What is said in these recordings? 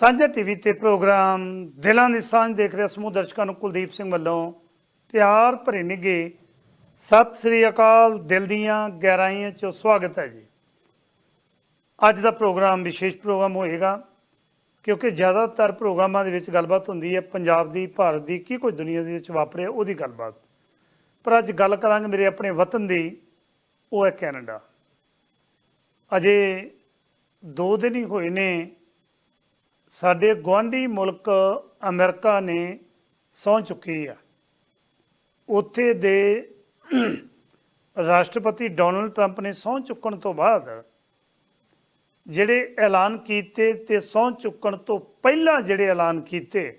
ਸਾਂਝਾ ਟੀਵੀ ਤੇ ਪ੍ਰੋਗਰਾਮ ਦਿਲਾਂ ਦੀ ਸਾਂਝ ਦੇਖ ਰਹੇ ਸਮੂਹ ਦਰਸ਼ਕਾਂ ਨੂੰ ਕੁਲਦੀਪ ਸਿੰਘ ਵੱਲੋਂ ਪਿਆਰ ਭਰੇ ਨਿੱਘੇ ਸਤਿ ਸ੍ਰੀ ਅਕਾਲ, ਦਿਲ ਦੀਆਂ ਗਹਿਰਾਈਆਂ ਚੋਂ ਸਵਾਗਤ ਹੈ ਜੀ। ਅੱਜ ਦਾ ਪ੍ਰੋਗਰਾਮ ਵਿਸ਼ੇਸ਼ ਪ੍ਰੋਗਰਾਮ ਹੋਏਗਾ, ਕਿਉਂਕਿ ਜ਼ਿਆਦਾਤਰ ਪ੍ਰੋਗਰਾਮਾਂ ਦੇ ਵਿੱਚ ਗੱਲਬਾਤ ਹੁੰਦੀ ਹੈ ਪੰਜਾਬ ਦੀ, ਭਾਰਤ ਦੀ, ਕੀ ਕੋਈ ਦੁਨੀਆ ਦੇ ਵਿੱਚ ਵਾਪਰਿਆ ਉਹਦੀ ਗੱਲਬਾਤ। ਪਰ ਅੱਜ ਗੱਲ ਕਰਾਂਗੇ ਮੇਰੇ ਆਪਣੇ ਵਤਨ ਦੀ, ਉਹ ਹੈ ਕੈਨੇਡਾ। ਅਜੇ 2 ਦਿਨ ਹੀ ਹੋਏ ਨੇ ਸਾਡੇ ਗੁਆਂਢੀ ਮੁਲਕ ਅਮਰੀਕਾ ਨੇ ਸਹੁੰ ਚੁੱਕੀ ਆ। ਉੱਥੇ ਦੇ ਰਾਸ਼ਟਰਪਤੀ ਡੋਨਲਡ ਟਰੰਪ ਨੇ ਸਹੁੰ ਚੁੱਕਣ ਤੋਂ ਬਾਅਦ ਜਿਹੜੇ ਐਲਾਨ ਕੀਤੇ ਤੇ ਸਹੁੰ ਚੁੱਕਣ ਤੋਂ ਪਹਿਲਾਂ ਜਿਹੜੇ ਐਲਾਨ ਕੀਤੇ,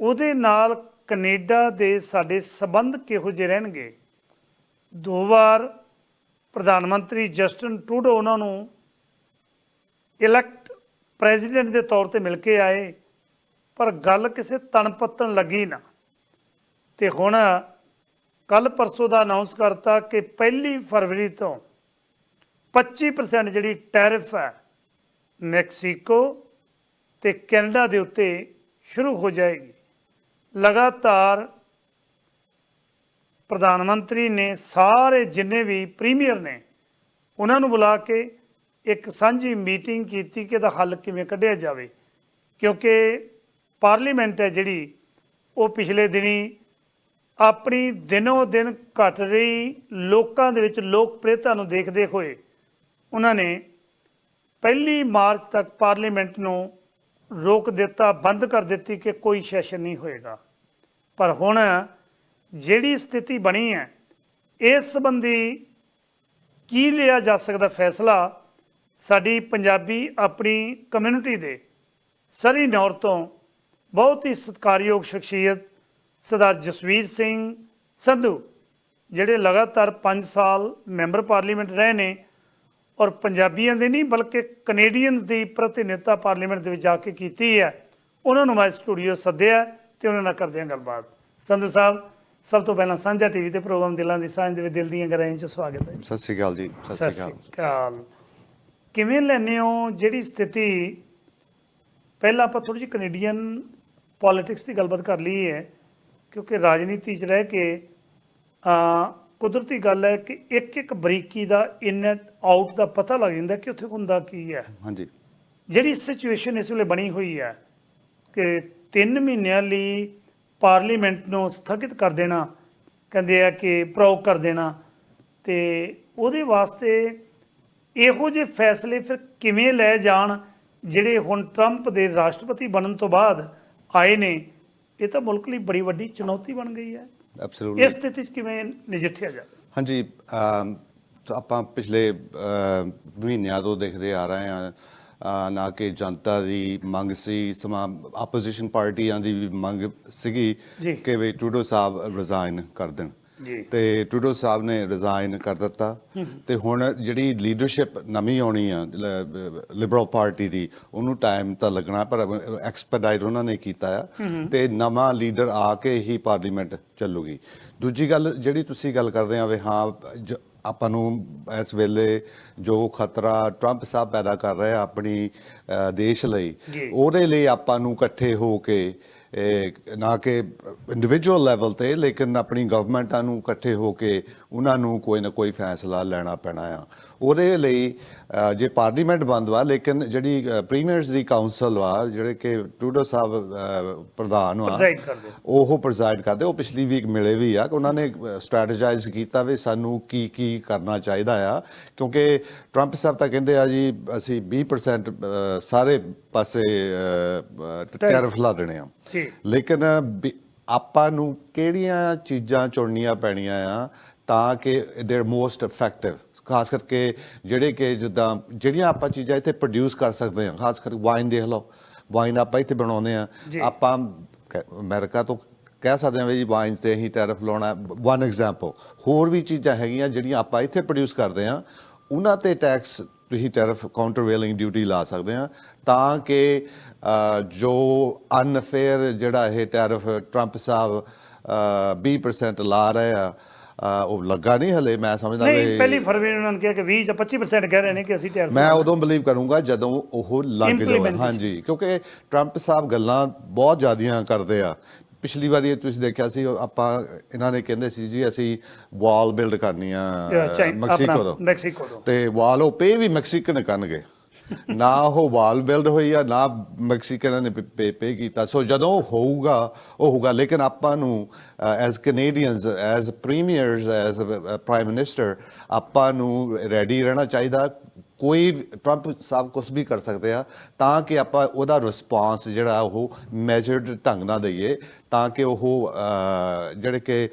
ਉਹਦੇ ਨਾਲ ਕੈਨੇਡਾ ਦੇ ਸਾਡੇ ਸਬੰਧ ਕਿਹੋ ਜਿਹੇ ਰਹਿਣਗੇ? ਦੋ ਵਾਰ ਪ੍ਰਧਾਨ ਮੰਤਰੀ ਜਸਟਨ ਟਰੂਡੋ ਉਹਨਾਂ ਨੂੰ ਇਲੈਕਟ ਪ੍ਰੈਜ਼ੀਡੈਂਟ ਦੇ ਤੌਰ ਤੇ ਮਿਲ ਕੇ ਆਏ, ਪਰ ਗੱਲ ਕਿਸੇ ਤਣਪੱਤਣ ਲੱਗੀ ਨਾ। ਤੇ ਹੁਣ ਕੱਲ ਪਰਸੋਂ ਦਾ ਅਨਾਉਂਸ ਕਰਤਾ ਕਿ ਪਹਿਲੀ ਫਰਵਰੀ ਤੋਂ 25% ਜਿਹੜੀ ਟੈਰਿਫ ਹੈ ਮੈਕਸੀਕੋ ਤੇ ਕੈਨੇਡਾ ਦੇ ਉੱਤੇ ਸ਼ੁਰੂ ਹੋ ਜਾਏਗੀ। ਲਗਾਤਾਰ ਪ੍ਰਧਾਨ ਮੰਤਰੀ ਨੇ ਸਾਰੇ ਜਿੰਨੇ ਵੀ ਪ੍ਰੀਮੀਅਰ ਨੇ, ਉਹਨਾਂ ਨੂੰ ਬੁਲਾ ਕੇ ਇੱਕ ਸਾਂਝੀ ਮੀਟਿੰਗ ਕੀਤੀ ਕਿ ਇਹਦਾ ਹੱਲ ਕਿਵੇਂ ਕੱਢਿਆ ਜਾਵੇ। ਕਿਉਂਕਿ ਪਾਰਲੀਮੈਂਟ ਹੈ ਜਿਹੜੀ, ਉਹ ਪਿਛਲੇ ਦਿਨੀ ਆਪਣੀ ਦਿਨੋ ਦਿਨ ਘਟ ਰਹੀ ਲੋਕਾਂ ਦੇ ਵਿੱਚ ਲੋਕਪ੍ਰਿਯਤਾ ਨੂੰ ਦੇਖਦੇ ਹੋਏ ਉਹਨਾਂ ਨੇ ਪਹਿਲੀ ਮਾਰਚ ਤੱਕ ਪਾਰਲੀਮੈਂਟ ਨੂੰ ਰੋਕ ਦਿੱਤਾ, ਬੰਦ ਕਰ ਦਿੱਤੀ ਕਿ ਕੋਈ ਸੈਸ਼ਨ ਨਹੀਂ ਹੋਏਗਾ। ਪਰ ਹੁਣ ਜਿਹੜੀ ਸਥਿਤੀ ਬਣੀ ਹੈ, ਇਸ ਸੰਬੰਧੀ ਕੀ ਲਿਆ ਜਾ ਸਕਦਾ ਫੈਸਲਾ ਸਾਡੀ ਪੰਜਾਬੀ ਆਪਣੀ ਕਮਿਊਨਿਟੀ ਦੇ ਸਰੀ ਨੌਰ ਤੋਂ ਬਹੁਤ ਹੀ ਸਤਿਕਾਰਯੋਗ ਸ਼ਖਸੀਅਤ ਸਰਦਾਰ ਜਸਵੀਰ ਸਿੰਘ ਸੰਧੂ ਜਿਹੜੇ ਲਗਾਤਾਰ 5 ਸਾਲ ਮੈਂਬਰ ਪਾਰਲੀਮੈਂਟ ਰਹੇ ਨੇ ਔਰ ਪੰਜਾਬੀਆਂ ਦੇ ਨਹੀਂ ਬਲਕਿ ਕੈਨੇਡੀਅਨਸ ਦੀ ਪ੍ਰਤੀਨਿਧਤਾ ਪਾਰਲੀਮੈਂਟ ਦੇ ਵਿੱਚ ਜਾ ਕੇ ਕੀਤੀ ਹੈ ਉਹਨਾਂ ਨੂੰ ਮੈਂ ਸਟੂਡੀਓ ਸੱਦਿਆ ਤੇ ਉਹਨਾਂ ਨਾਲ ਕਰਦੇ ਹਾਂ ਗੱਲਬਾਤ। ਸੰਧੂ ਸਾਹਿਬ ਸਭ ਤੋਂ ਪਹਿਲਾਂ ਸਾਂਝਾ ਟੀਵੀ ਤੇ ਪ੍ਰੋਗਰਾਮ ਦਿਲਾਂ ਦੀ ਸਾਂਝ ਦੇ ਵਿੱਚ ਦਿਲ ਦੀਆਂ ਗਹਿਰਾਈਆਂ 'ਚ ਸਵਾਗਤ ਹੈ ਸਤਿ ਸ਼੍ਰੀ ਅਕਾਲ ਜੀ ਸਤਿ ਸ਼੍ਰੀ ਅਕਾਲ। ਅਕਾਲ। ਕਿਵੇਂ ਲੈਨੇ ਹੋ? ਜਿਹੜੀ ਸਥਿਤੀ ਪਹਿਲਾਂ ਆਪਾਂ ਥੋੜੀ ਜਿਹੀ ਕੈਨੇਡੀਅਨ ਪੋਲਿਟਿਕਸ ਦੀ ਗੱਲਬਾਤ ਕਰ ਲਈ ਹੈ ਕਿਉਂਕਿ ਰਾਜਨੀਤੀ 'ਚ ਰਹਿ ਕੇ ਆ ਕੁਦਰਤੀ ਗੱਲ ਹੈ ਕਿ ਇੱਕ ਇੱਕ ਬਰੀਕੀ ਦਾ ਇਨ ਆਊਟ ਦਾ ਪਤਾ ਲੱਗ ਜਾਂਦਾ ਕਿ ਉੱਥੇ ਹੁੰਦਾ ਕੀ ਹੈ। ਹਾਂਜੀ। ਜਿਹੜੀ ਸਿਚੁਏਸ਼ਨ ਇਸ ਵੇਲੇ ਬਣੀ ਹੋਈ ਹੈ ਕਿ 3 ਮਹੀਨਿਆਂ ਲਈ ਪਾਰਲੀਮੈਂਟ ਨੂੰ ਸਥਗਿਤ ਕਰ ਦੇਣਾ ਕਹਿੰਦੇ ਆ ਕਿ ਪ੍ਰੋਵ ਕਰ ਦੇਣਾ ਤੇ ਉਹਦੇ ਵਾਸਤੇ ਇਹੋ ਜਿਹੇ ਫੈਸਲੇ ਫਿਰ ਕਿਵੇਂ ਲੈ ਜਾਣ ਜਿਹੜੇ ਹੁਣ ਟਰੰਪ ਦੇ ਰਾਸ਼ਟਰਪਤੀ ਬਣਨ ਤੋਂ ਬਾਅਦ ਆਏ ਨੇ? ਇਹ ਤਾਂ ਮੁਲਕ ਲਈ ਬੜੀ ਵੱਡੀ ਚੁਣੌਤੀ ਬਣ ਗਈ ਹੈ। ਐਬਸੋਲੂਟਲੀ ਇਸ ਸਥਿਤੀ 'ਚ ਕਿਵੇਂ ਨਜਿੱਠਿਆ ਜਾਵੇ? ਹਾਂਜੀ ਆਪਾਂ ਪਿਛਲੇ ਮਹੀਨਿਆਂ ਤੋਂ ਦੇਖਦੇ ਆ ਰਹੇ ਹਾਂ। ਨਾ ਕਿ ਜਨਤਾ ਦੀ ਮੰਗ ਸੀ ਸਮਾਂ ਆਪੋਜੀਸ਼ਨ ਪਾਰਟੀਆਂ ਦੀ ਵੀ ਮੰਗ ਸੀਗੀ ਜੀ। ਕਿ ਵੀ ਟਰੂਡੋ ਸਾਹਿਬ ਰਿਜ਼ਾਈਨ ਕਰ ਦੇਣ। ਜੀ। ਤੇ ਟਰੂਡੋ ਸਾਹਿਬ ਨੇ ਰਿਜ਼ਾਈਨ ਕਰ ਦਿੱਤਾ। ਤੇ ਹੁਣ ਜਿਹੜੀ ਲੀਡਰਸ਼ਿਪ ਨਵੀਂ ਆਉਣੀ ਆ ਲਿਬਰਲ ਪਾਰਟੀ ਦੀ ਉਹਨੂੰ ਟਾਈਮ ਤਾਂ ਲੱਗਣਾ ਪਰ ਐਕਸਪੈਡਾਈਟ ਉਹਨਾਂ ਨੇ ਕੀਤਾ ਆ। ਤੇ ਨਵਾਂ ਲੀਡਰ ਆ ਕੇ ਹੀ ਪਾਰਲੀਮੈਂਟ ਚੱਲੂਗੀ। ਦੂਜੀ ਗੱਲ ਜਿਹੜੀ ਤੁਸੀਂ ਗੱਲ ਕਰਦੇ ਆ ਵੀ ਹਾਂ ਆਪਾਂ ਨੂੰ ਇਸ ਵੇਲੇ ਜੋ ਖਤਰਾ ਟਰੰਪ ਸਾਹਿਬ ਪੈਦਾ ਕਰ ਰਹੇ ਆਪਣੀ ਦੇਸ਼ ਲਈ। ਉਹਦੇ ਲਈ ਆਪਾਂ ਨੂੰ ਇਕੱਠੇ ਹੋ ਕੇ ਨਾ ਕਿ ਇੰਡੀਵਿਜੂਅਲ ਲੈਵਲ ਤੇ, ਲੇਕਿਨ ਆਪਣੀ ਗਵਰਨਮੈਂਟਾਂ ਨੂੰ ਇਕੱਠੇ ਹੋ ਕੇ ਉਹਨਾਂ ਨੂੰ ਕੋਈ ਨਾ ਕੋਈ ਫੈਸਲਾ ਲੈਣਾ ਪੈਣਾ ਆ। ਉਹਦੇ ਲਈ ਜੇ ਪਾਰਲੀਮੈਂਟ ਬੰਦ ਵਾ ਲੇਕਿਨ ਜਿਹੜੀ ਪ੍ਰੀਮੀਅਰਸ ਦੀ ਕਾਉਂਸਲ ਵਾ ਜਿਹੜੇ ਕਿ ਟਰੂਡੋ ਸਾਹਿਬ ਪ੍ਰਧਾਨ ਵਾ। ਉਹ ਪ੍ਰੈਜ਼ਾਈਡ ਕਰਦੇ ਉਹ ਪਿਛਲੀ ਵੀਕ ਮਿਲੇ ਵੀ ਆ ਕਿ ਉਹਨਾਂ ਨੇ ਸਟ੍ਰੈਟੇਜਾਈਜ਼ ਕੀਤਾ ਵੀ ਸਾਨੂੰ ਕੀ ਕੀ ਕਰਨਾ ਚਾਹੀਦਾ ਆ ਕਿਉਂਕਿ ਟਰੰਪ ਸਾਹਿਬ ਤਾਂ ਕਹਿੰਦੇ ਆ ਜੀ ਅਸੀਂ 20% ਅ, ਸਾਰੇ ਪਾਸੇ ਟੈਰਿਫ ਲਾ ਦੇਣੇ ਆ। ਲੇਕਿਨ ਆਪਾਂ ਨੂੰ ਕਿਹੜੀਆਂ ਚੀਜ਼ਾਂ ਚੁਣਨੀਆਂ ਪੈਣੀਆਂ ਆ ਤਾਂ ਕਿ ਦੇਰ ਮੋਸਟ ਇਫੈਕਟਿਵ ਖਾਸ ਕਰਕੇ ਜਿਹੜੇ ਕਿ ਜਿੱਦਾਂ ਜਿਹੜੀਆਂ ਆਪਾਂ ਚੀਜ਼ਾਂ ਇੱਥੇ ਪ੍ਰੋਡਿਊਸ ਕਰ ਸਕਦੇ ਹਾਂ ਖਾਸ ਕਰਕੇ ਵਾਈਨ ਦੇਖ ਲਓ। ਵਾਈਨ ਆਪਾਂ ਇੱਥੇ ਬਣਾਉਂਦੇ ਆ। ਆਪਾਂ ਅਮਰੀਕਾ ਤੋਂ ਕਹਿ ਸਕਦੇ ਹਾਂ ਵੀ ਜੀ ਵਾਈਨ ਤੇ ਹੀ ਟੈਰਿਫ ਲਾਉਣਾ ਵਨ ਐਗਜ਼ਾਮਪਲ ਹੋਰ ਵੀ ਚੀਜ਼ਾਂ ਹੈਗੀਆਂ ਜਿਹੜੀਆਂ ਆਪਾਂ ਇੱਥੇ ਪ੍ਰੋਡਿਊਸ ਕਰਦੇ ਆ ਉਹਨਾਂ ਤੇ ਟੈਕਸ ਤੁਸੀਂ ਟੈਰਿਫ ਕਾਊਂਟਰਵੇਲਿੰਗ ਡਿਊਟੀ ਲਾ ਸਕਦੇ ਆ ਤਾਂ ਕਿ ਜੋ ਅਨਫੇਅਰ ਜਿਹੜਾ ਇਹ ਟੈਰਿਫ ਟਰੰਪ ਸਾਹਿਬ ਅ, 20% ਲਾ ਰਹੇ ਆ ਉਹ ਲੱਗਾ ਨਹੀਂ ਹਲੇ ਮੈਂ ਸਮਝਦਾ ਨਹੀਂ ਪਹਿਲੀ ਫਰਵਰੀ ਨੂੰ ਉਹਨਾਂ ਨੇ ਕਿਹਾ ਕਿ 20 ਜਾਂ 25% ਕਹਿ ਰਹੇ ਨੇ ਕਿ ਅਸੀਂ ਟੈਰਿਫ ਮੈਂ ਉਦੋਂ ਬਲੀਵ ਕਰੂੰਗਾ ਜਦੋਂ ਉਹ ਲੱਗ ਜਾਵੇ. ਹਾਂਜੀ ਕਿਉਂਕਿ ਟਰੰਪ ਸਾਹਿਬ ਗੱਲਾਂ ਬਹੁਤ ਜ਼ਿਆਦੀਆਂ ਕਰਦੇ ਆ। ਪਿਛਲੀ ਵਾਰੀ ਤੁਸੀਂ ਦੇਖਿਆ ਸੀ ਆਪਾਂ ਇਹਨਾਂ ਨੇ ਕਹਿੰਦੇ ਸੀ ਜੀ ਅਸੀਂ ਵਾਲ ਬਿਲਡ ਕਰਨੀ ਆ ਮੈਕਸੀਕੋ ਤੋਂ। ਮੈਕਸੀਕੋ ਤੋਂ। ਤੇ ਵਾਲ ਉਹ ਪੇ ਵੀ ਮੈਕਸੀਕਨ ਕਰਨਗੇ। ਨਾ ਉਹ ਵਾਲ ਬਿਲਡ ਹੋਈ ਆ, ਨਾ ਮੈਕਸੀਕਨਾਂ ਨੇ ਪੇ ਕੀਤਾ। ਸੋ ਜਦੋਂ ਹੋਊਗਾ, ਉਹ ਹੋਊਗਾ। ਲੇਕਿਨ ਆਪਾਂ ਨੂੰ as Canadians as premiers as prime minister ਆਪਾਂ ਨੂੰ ਰੈਡੀ ਰਹਿਣਾ ਚਾਹੀਦਾ। ਕੋਈ ਵੀ- ਟਰੰਪ ਸਾਹਿਬ ਕੁਝ ਵੀ ਕਰ ਸਕਦੇ ਆ, ਤਾਂ ਕਿ ਆਪਾਂ ਉਹਦਾ ਰਿਸਪਾਂਸ ਜਿਹੜਾ ਉਹ ਮੈਜਰਡ ਢੰਗ ਨਾਲ ਦਈਏ, ਤਾਂ ਕਿ ਉਹ ਜਿਹੜੇ ਕਿ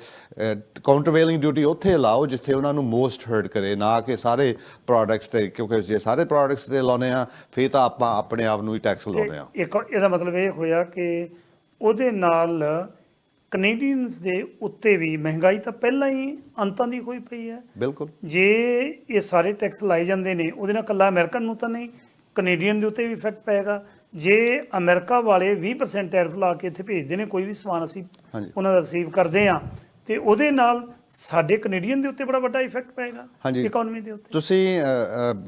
ਕਾਊਂਟਰਵੇਲਿੰਗ ਡਿਊਟੀ ਉੱਥੇ ਲਾਓ ਜਿੱਥੇ ਉਹਨਾਂ ਨੂੰ ਮੋਸਟ ਹਰਟ ਕਰੇ, ਨਾ ਕਿ ਸਾਰੇ ਪ੍ਰੋਡਕਟਸ ਤੇ, ਕਿਉਂਕਿ ਜੇ ਸਾਰੇ ਪ੍ਰੋਡਕਟਸ ਤੇ ਲਾਉਨੇ ਆ, ਫੇਰ ਤਾਂ ਆਪਾਂ ਆਪਣੇ ਆਪ ਨੂੰ ਹੀ ਟੈਕਸ ਲਾਉਨੇ ਆ। ਇੱਕ, ਇਹਦਾ ਮਤਲਬ ਇਹ ਹੋਇਆ ਕਿ ਉਹਦੇ ਨਾਲ ਕੈਨੇਡੀਅਨਸ ਦੇ ਉੱਤੇ ਵੀ ਮਹਿੰਗਾਈ ਤਾਂ ਪਹਿਲਾਂ ਹੀ ਅੰਤਾਂ ਦੀ ਹੋਈ ਪਈ ਹੈ ਬਿਲਕੁਲ ਜੇ ਇਹ ਸਾਰੇ ਟੈਕਸ ਲਾਏ ਜਾਂਦੇ ਨੇ ਉਹਦੇ ਨਾਲ ਕੱਲਾ ਅਮਰੀਕਨ ਨੂੰ ਤਾਂ ਨਹੀਂ ਕੈਨੇਡੀਅਨ ਦੇ ਉੱਤੇ ਵੀ ਇਫੈਕਟ ਪਏਗਾ ਜੇ ਅਮਰੀਕਾ ਵਾਲੇ 20% ਟੈਰਿਫ ਲਾ ਕੇ ਇੱਥੇ ਭੇਜਦੇ ਨੇ ਕੋਈ ਵੀ ਸਮਾਨ ਅਸੀਂ। ਉਹਨਾਂ ਦਾ ਰਿਸੀਵ ਕਰਦੇ ਆ ਤੇ ਉਹਦੇ ਨਾਲ ਸਾਡੇ ਕੈਨੇਡੀਅਨ ਦੇ ਉੱਤੇ ਬੜਾ ਵੱਡਾ ਇਫੈਕਟ ਪਏਗਾ। ਇਕਨੋਮੀ ਦੇ ਉੱਤੇ ਤੁਸੀਂ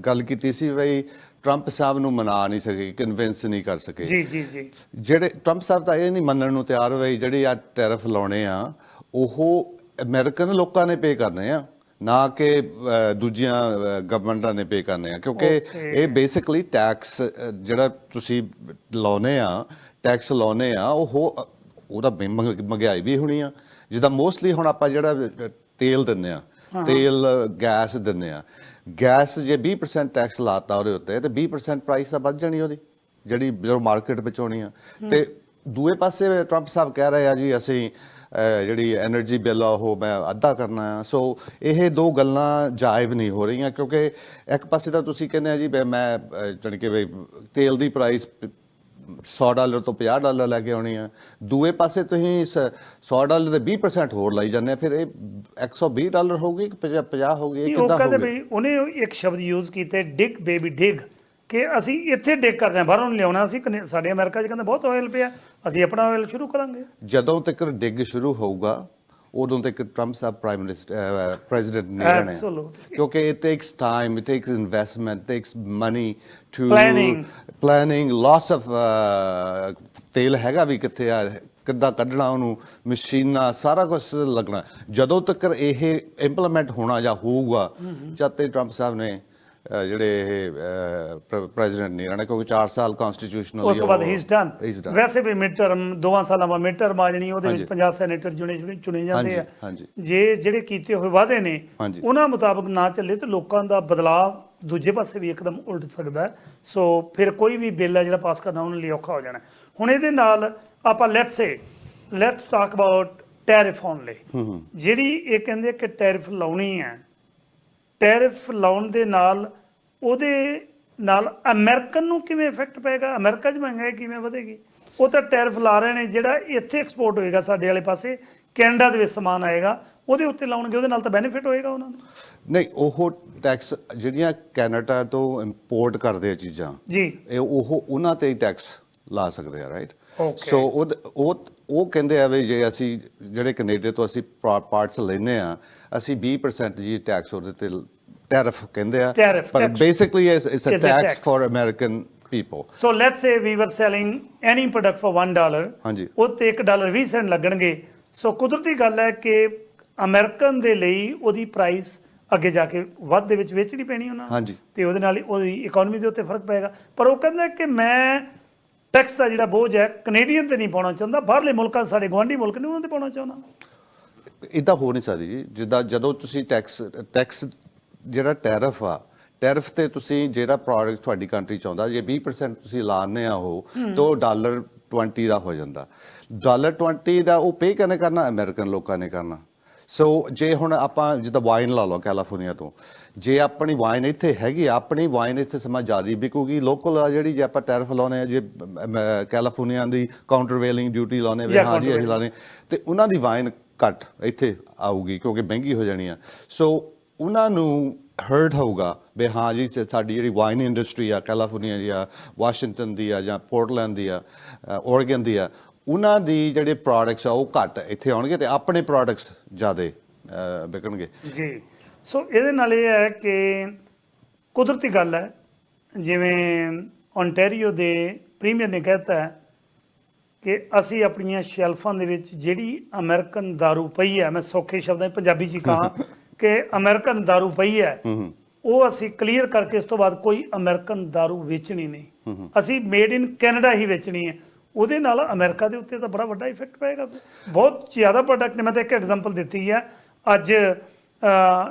ਗੱਲ ਕੀਤੀ ਸੀ ਬਈ ਟਰੰਪ ਸਾਹਿਬ ਨੂੰ ਮਨਾ ਨਹੀਂ ਸਕੇ ਕਨਵਿੰਸ ਨਹੀਂ ਕਰ ਸਕੇ। ਜੀ ਜੀ ਜੀ। ਜਿਹੜੇ ਟਰੰਪ ਸਾਹਿਬ ਤਾਂ ਇਹ ਨਹੀਂ ਮੰਨਣ ਨੂੰ ਤਿਆਰ ਹੋਏ ਜਿਹੜੇ ਆ ਟੈਰਿਫ ਲਾਉਣੇ ਆ ਉਹ ਅਮਰੀਕਨ ਲੋਕਾਂ ਨੇ ਪੇ ਕਰਨੇ ਆ ਨਾ ਕਿ ਦੂਜੀਆਂ ਗਵਰਨਮੈਂਟਾਂ ਨੇ ਪੇ ਕਰਨੇ ਆ। ਕਿਉਂਕਿ. ਇਹ ਬੇਸਿਕਲੀ ਟੈਕਸ ਜਿਹੜਾ ਤੁਸੀਂ ਲਾਉਨੇ ਆ ਟੈਕਸ ਲਾਉਨੇ ਆ ਉਹ ਉਹਦਾ ਮਹਿੰ- ਮਹਿੰਗਾਈ ਵੀ ਹੋਣੀ ਆ। ਜਿੱਦਾਂ ਮੋਸਟਲੀ ਹੁਣ ਆਪਾਂ ਜਿਹੜਾ ਤੇਲ ਦਿੰਨੇ ਆ ਤੇਲ ਗੈਸ ਦਿੰਨੇ ਆ। ਗੈਸ ਜੇ 20% ਟੈਕਸ ਲਾਤਾ ਉਹਦੇ ਉੱਤੇ ਤੇ 20% ਪ੍ਰਾਈਸ ਤਾਂ ਵੱਧ ਜਾਣੀ ਉਹਦੀ ਜਿਹੜੀ ਜਦੋਂ ਮਾਰਕੀਟ ਵਿੱਚ ਆਉਣੀ ਆ। ਤੇ ਦੂਏ ਪਾਸੇ ਟਰੰਪ ਸਾਹਿਬ ਕਹਿ ਰਹੇ ਆ ਜੀ ਅਸੀਂ ਜਿਹੜੀ એનર્ਜੀ ਬਿੱਲ ਆ ਉਹ ਮੈਂ ਅੱਧਾ ਕਰਨਾ ਆ। ਸੋ ਇਹ ਦੋ ਗੱਲਾਂ ਜਾਇਬ ਨਹੀਂ ਹੋ ਰਹੀਆਂ ਕਿਉਂਕਿ ਇੱਕ ਪਾਸੇ ਤਾਂ ਤੁਸੀਂ ਕਹਿੰਦੇ ਆ ਜੀ ਮੈਂ ਜਾਨੀ ਕਿ ਤੇਲ ਦੀ ਪ੍ਰਾਈਸ 100 ਡਾਲਰ ਤੋਂ 50 ਡਾਲਰ ਲੈ ਕੇ ਆਉਣੀ ਆ। ਦੂਏ ਪਾਸੇ ਤੁਸੀਂ ਇਸ 100 ਡਾਲਰ ਦੇ 20% ਹੋਰ ਲਾਈ ਜਾਂਦੇ ਆ। ਫਿਰ ਇਹ 120 ਡਾਲਰ ਹੋਊਗੀ ਕਿ 50 50 ਹੋਊਗੀ? ਇਹ ਕਿੱਦਾਂ ਹੋਊਗੀ? ਵੀ ਉਹਨੇ ਇੱਕ ਸ਼ਬਦ ਯੂਜ਼ ਕੀਤੇ ਡਿਗ ਬੇਬੀ ਡਿਗ। ਕਿ ਅਸੀਂ ਇੱਥੇ ਡਿਗ ਕਰਦੇ ਹਾਂ ਬਾਹਰੋਂ ਲਿਆਉਣਾ ਕਨੇ- ਸਾਡੇ ਅਮਰੀਕਾ 'ਚ ਕਹਿੰਦੇ ਬਹੁਤ ਆਇਲ ਪਿਆ ਅਸੀਂ ਆਪਣਾ ਆਇਲ ਸ਼ੁਰੂ ਕਰਾਂਗੇ। ਜਦੋਂ ਤੱਕ ਡਿੱਗ ਸ਼ੁਰੂ ਹੋਊਗਾ ਉਦੋਂ ਤੱਕ ਟਰੰਪ ਸਾਹਿਬ ਪ੍ਰਾਈਮ ਮਿਨਿਸਟਰ ਪ੍ਰੈਜ਼ੀਡੈਂਟ ਨਹੀਂ ਰਹਿਣੇ. ਕਿਉਂਕਿ it takes time it takes investment takes money too. Planning lots of ਤੇਲ ਹੈਗਾ ਵੀ ਕਿੱਥੇ ਆ ਕਿੱਦਾਂ ਕੱਢਣਾ ਉਹਨੂੰ ਮਸ਼ੀਨਾਂ ਸਾਰਾ ਕੁਝ ਲੱਗਣਾ ਜਦੋਂ ਤੱਕ ਇਹ ਇੰਪਲੀਮੈਂਟ ਹੋਣਾ ਜਾਂ ਹੋਊਗਾ ਜਦ ਤੇ ਟਰੰਪ ਸਾਹਿਬ ਨੇ ਜਿਹੜੇ ਇਹ ਪ੍ਰੈਜ਼ੀਡੈਂਟ ਨਹੀਂ ਰਹਿਣਾ ਕਿਉਂਕਿ 4 ਸਾਲ ਕਨਸਟੀਟਿਊਸ਼ਨਲ ਉਸ ਤੋਂ ਬਾਅਦ ਹੀ ਇਜ਼ ਡਨ ਵੈਸੇ ਵੀ ਮਿਡ ਟਰਮ ਦੋਵਾਂ ਸਾਲਾਂ ਬਾਅਦ ਮਿਡ ਟਰਮ ਆ ਜਾਣੀ ਉਹਦੇ ਵਿੱਚ ਹਾਂਜੀ। 50 ਸੈਨੇਟਰ ਚੁਣੇ ਚੁਣੇ- ਜਾਂਦੇ ਆ। ਜੇ ਜਿਹੜੇ ਕੀਤੇ ਹੋਏ ਵਾਅਦੇ ਨੇ। ਉਹਨਾਂ ਮੁਤਾਬਕ ਨਾ ਚੱਲੇ ਤੇ ਲੋਕਾਂ ਦਾ ਬਦਲਾਅ ਦੂਜੇ ਪਾਸੇ ਵੀ ਇੱਕਦਮ ਉਲਟ ਸਕਦਾ ਸੋ ਫਿਰ ਕੋਈ ਵੀ ਬਿੱਲ ਹੈ ਜਿਹੜਾ ਪਾਸ ਕਰਨਾ ਉਹਨਾਂ ਲਈ ਔਖਾ ਹੋ ਜਾਣਾ ਹੁਣ ਇਹਦੇ ਨਾਲ ਆਪਾਂ let's say let's talk about tariff only ਜਿਹੜੀ ਇਹ ਕਹਿੰਦੇ ਕਿ ਟੈਰਿਫ ਲਾਉਣੀ ਹੈ ਟੈਰਿਫ ਲਾਉਣ ਦੇ ਨਾਲ ਉਹਦੇ ਨਾਲ ਅਮਰੀਕਨ ਨੂੰ ਕਿਵੇਂ ਇਫੈਕਟ ਪਏਗਾ? ਅਮਰੀਕਾ 'ਚ ਮਹਿੰਗਾਈ ਕਿਵੇਂ ਵਧੇਗੀ? ਉਹ ਤਾਂ ਟੈਰਿਫ ਲਾ ਰਹੇ ਨੇ ਜਿਹੜਾ ਇੱਥੇ ਐਕਸਪੋਰਟ ਹੋਏਗਾ ਸਾਡੇ ਵਾਲੇ ਪਾਸੇ ਕੈਨੇਡਾ ਦੇ ਵਿੱਚ ਸਮਾਨ ਆਏਗਾ ਉਹਦੇ ਉੱਤੇ ਲਾਉਣਗੇ ਉਹਦੇ ਨਾਲ ਤਾਂ ਬੈਨੀਫਿਟ ਹੋਏਗਾ ਉਹਨਾਂ ਨੂੰ। ਨਹੀਂ ਉਹ ਟੈਕਸ ਜਿਹੜੀਆਂ ਕੈਨੇਡਾ ਤੋਂ ਇੰਪੋਰਟ ਕਰਦੇ ਆ ਚੀਜ਼ਾਂ ਜੀ। ਇਹ ਉਹ ਉਹਨਾਂ ਤੇ ਹੀ ਟੈਕਸ ਲਾ ਸਕਦੇ ਆ ਰਾਈਟ. ਸੋ ਉਹ ਉਹ ਕਹਿੰਦੇ ਆ ਵੀ ਜੇ ਅਸੀਂ ਜਿਹੜੇ ਕੈਨੇਡਾ ਤੋਂ ਅਸੀਂ ਪਾਰਟਸ ਲੈਨੇ ਆ ਅਸੀਂ 20% ਜੀ ਟੈਕਸ ਉਹਦੇ ਤੇ ਟੈਰਿਫ ਕਹਿੰਦੇ ਆ Tariff, ਪਰ. Basically it's a tax. For American people so let's say we were selling any product for 1 dollar ਹਾਂਜੀ। ਉਹ ਤੇ 1 ਡਾਲਰ 20 ਸੈਂਟ ਲੱਗਣਗੇ ਸੋ ਕੁਦਰਤੀ ਗੱਲ ਹੈ ਕਿ ਅਮਰੀਕਨ ਦੇ ਲਈ ਉਹਦੀ ਪ੍ਰਾਈਸ ਅੱਗੇ ਜਾ ਕੇ ਵੱਧ ਦੇ ਵਿੱਚ ਵੇਚਣੀ ਪੈਣੀ ਉਹਨਾਂ ਨੂੰ ਹਾਂਜੀ। ਤੇ ਉਹਦੇ ਨਾਲ ਉਹਦੀ ਇਕਨੋਮੀ ਦੇ ਉੱਤੇ ਫ਼ਰਕ ਪਏਗਾ ਪਰ ਉਹ ਕਹਿੰਦਾ ਕਿ ਮੈਂ ਟੈਕਸ ਦਾ ਜਿਹੜਾ ਬੋਝ ਹੈ ਕੈਨੇਡੀਅਨ ਤੇ ਨਹੀਂ ਪਾਉਣਾ ਚਾਹੁੰਦਾ ਬਾਹਰਲੇ ਮੁਲਕਾਂ ਸਾਡੇ ਗਵਾਂਢੀ ਮੁਲਕ ਨੇ ਉਹਨਾਂ ਤੇ ਪਾਉਣਾ ਚਾਹੁੰਦਾ। ਇਦਾਂ ਹੋ ਨਹੀਂ ਸਕਦੀ ਜੀ। ਜਿੱਦਾਂ ਜਦੋਂ ਤੁਸੀਂ ਟੈਕਸ ਟੈਕਸ ਜਿਹੜਾ ਟੈਰਿਫ ਆ ਟੈਰਿਫ ਤੇ ਤੁਸੀਂ ਜਿਹੜਾ ਪ੍ਰੋਡਕਟ ਤੁਹਾਡੀ ਕੰਟਰੀ ਚ ਆਉਂਦਾ ਜੇ 20% ਤੁਸੀਂ ਲਾਣੇ ਆ ਉਹ ਤਾਂ ਡਾਲਰ 20 ਦਾ ਹੋ ਜਾਂਦਾ। ਡਾਲਰ 20 ਦਾ ਉਹ ਪੇ ਕਰਨੇ ਕਰਨਾ? ਅਮਰੀਕਨ ਲੋਕਾਂ ਨੇ ਕਰਨਾ। ਸੋ ਜੇ ਹੁਣ ਆਪਾਂ ਜਿੱਦਾਂ ਵਾਈਨ ਲਾ ਲਓ ਕੈਲੀਫੋਰਨੀਆ ਤੋਂ ਜੇ ਆਪਣੀ ਵਾਈਨ ਇੱਥੇ ਹੈਗੀ ਆਪਣੀ ਵਾਈਨ ਇੱਥੇ ਸਮਾਂ ਜ਼ਿਆਦਾ ਵਿਕੂਗੀ। ਲੋਕਲ ਆ ਜਿਹੜੀ ਜੇ ਆਪਾਂ ਟੈਰਿਫ ਲਾਉਨੇ ਆ ਜੇ ਕੈਲੀਫੋਰਨੀਆ ਦੀ ਕਾਊਂਟਰਵੇਲਿੰਗ ਡਿਊਟੀ ਲਾਉਨੇ ਵੇ ਹਾਂ ਜੀ ਅਸੀਂ। ਲਾਉਣੇ ਤੇ ਉਹਨਾਂ ਦੀ ਵਾਈਨ ਘੱਟ ਇੱਥੇ ਆਊਗੀ ਕਿਉਂਕਿ ਮਹਿੰਗੀ ਹੋ ਜਾਣੀ ਆ। ਸੋ ਉਹਨਾਂ ਨੂੰ ਹਰਟ ਹੋਊਗਾ ਵੀ ਹਾਂ ਜੀ ਸਾਡੀ ਜਿਹੜੀ ਵਾਈਨ ਇੰਡਸਟਰੀ ਆ ਕੈਲੀਫੋਰਨੀਆ ਦੀ ਆ ਵਾਸ਼ਿੰਗਟਨ ਦੀ ਆ ਜਾਂ ਪੋਰਟਲੈਂਡ ਦੀ ਆ ਓਰੇਗਨ ਦੀ ਆ ਉਹਨਾਂ ਦੀ ਜਿਹੜੇ ਪ੍ਰੋਡਕਟਸ ਆ ਉਹ ਘੱਟ ਇੱਥੇ ਆਉਣਗੇ ਤੇ ਆਪਣੇ ਪ੍ਰੋਡਕਟਸ ਜ਼ਿਆਦੇ ਅਹ, ਵਿਕਣਗੇ ਜੀ ਸੋ ਇਹਦੇ ਨਾਲ ਇਹ ਹੈ ਕਿ ਕੁਦਰਤੀ ਗੱਲ ਹੈ ਜਿਵੇਂ ਓਨਟਾਰੀਓ ਦੇ ਪ੍ਰੀਮੀਅਰ ਨੇ ਕਹਿਤਾ ਹੈ ਕਿ ਅਸੀਂ ਆਪਣੀਆਂ ਸ਼ੈਲਫਾਂ ਦੇ ਵਿੱਚ ਜਿਹੜੀ ਅਮਰੀਕਨ दारू ਪਈ ਹੈ ਮੈਂ ਸੌਖੇ ਸ਼ਬਦਾਂ 'ਚ ਪੰਜਾਬੀ 'ਚ ਹੀ ਕਹਾਂ ਕਿ ਅਮਰੀਕਨ दारू ਪਈ ਹੈ ਹੂੰ ਹੂੰ ਉਹ ਅਸੀਂ ਕਲੀਅਰ ਕਰਕੇ ਇਸ ਤੋਂ ਬਾਅਦ ਕੋਈ ਅਮਰੀਕਨ दारू ਵੇਚਣੀ ਨਹੀਂ ਅਸੀਂ ਮੇਡ ਇਨ ਕੈਨੇਡਾ ਹੀ ਵੇਚਣੀ ਹੈ ਉਹਦੇ ਨਾਲ ਅਮਰੀਕਾ ਦੇ ਉੱਤੇ ਤਾਂ ਬੜਾ ਵੱਡਾ ਇਫੈਕਟ ਪਏਗਾ। ਬਹੁਤ ਜ਼ਿਆਦਾ ਪ੍ਰੋਡਕਟ ਨੇ। ਮੈਂ ਤਾਂ ਇੱਕ ਐਗਜ਼ਾਮਪਲ ਦਿੱਤੀ ਹੈ ਅੱਜ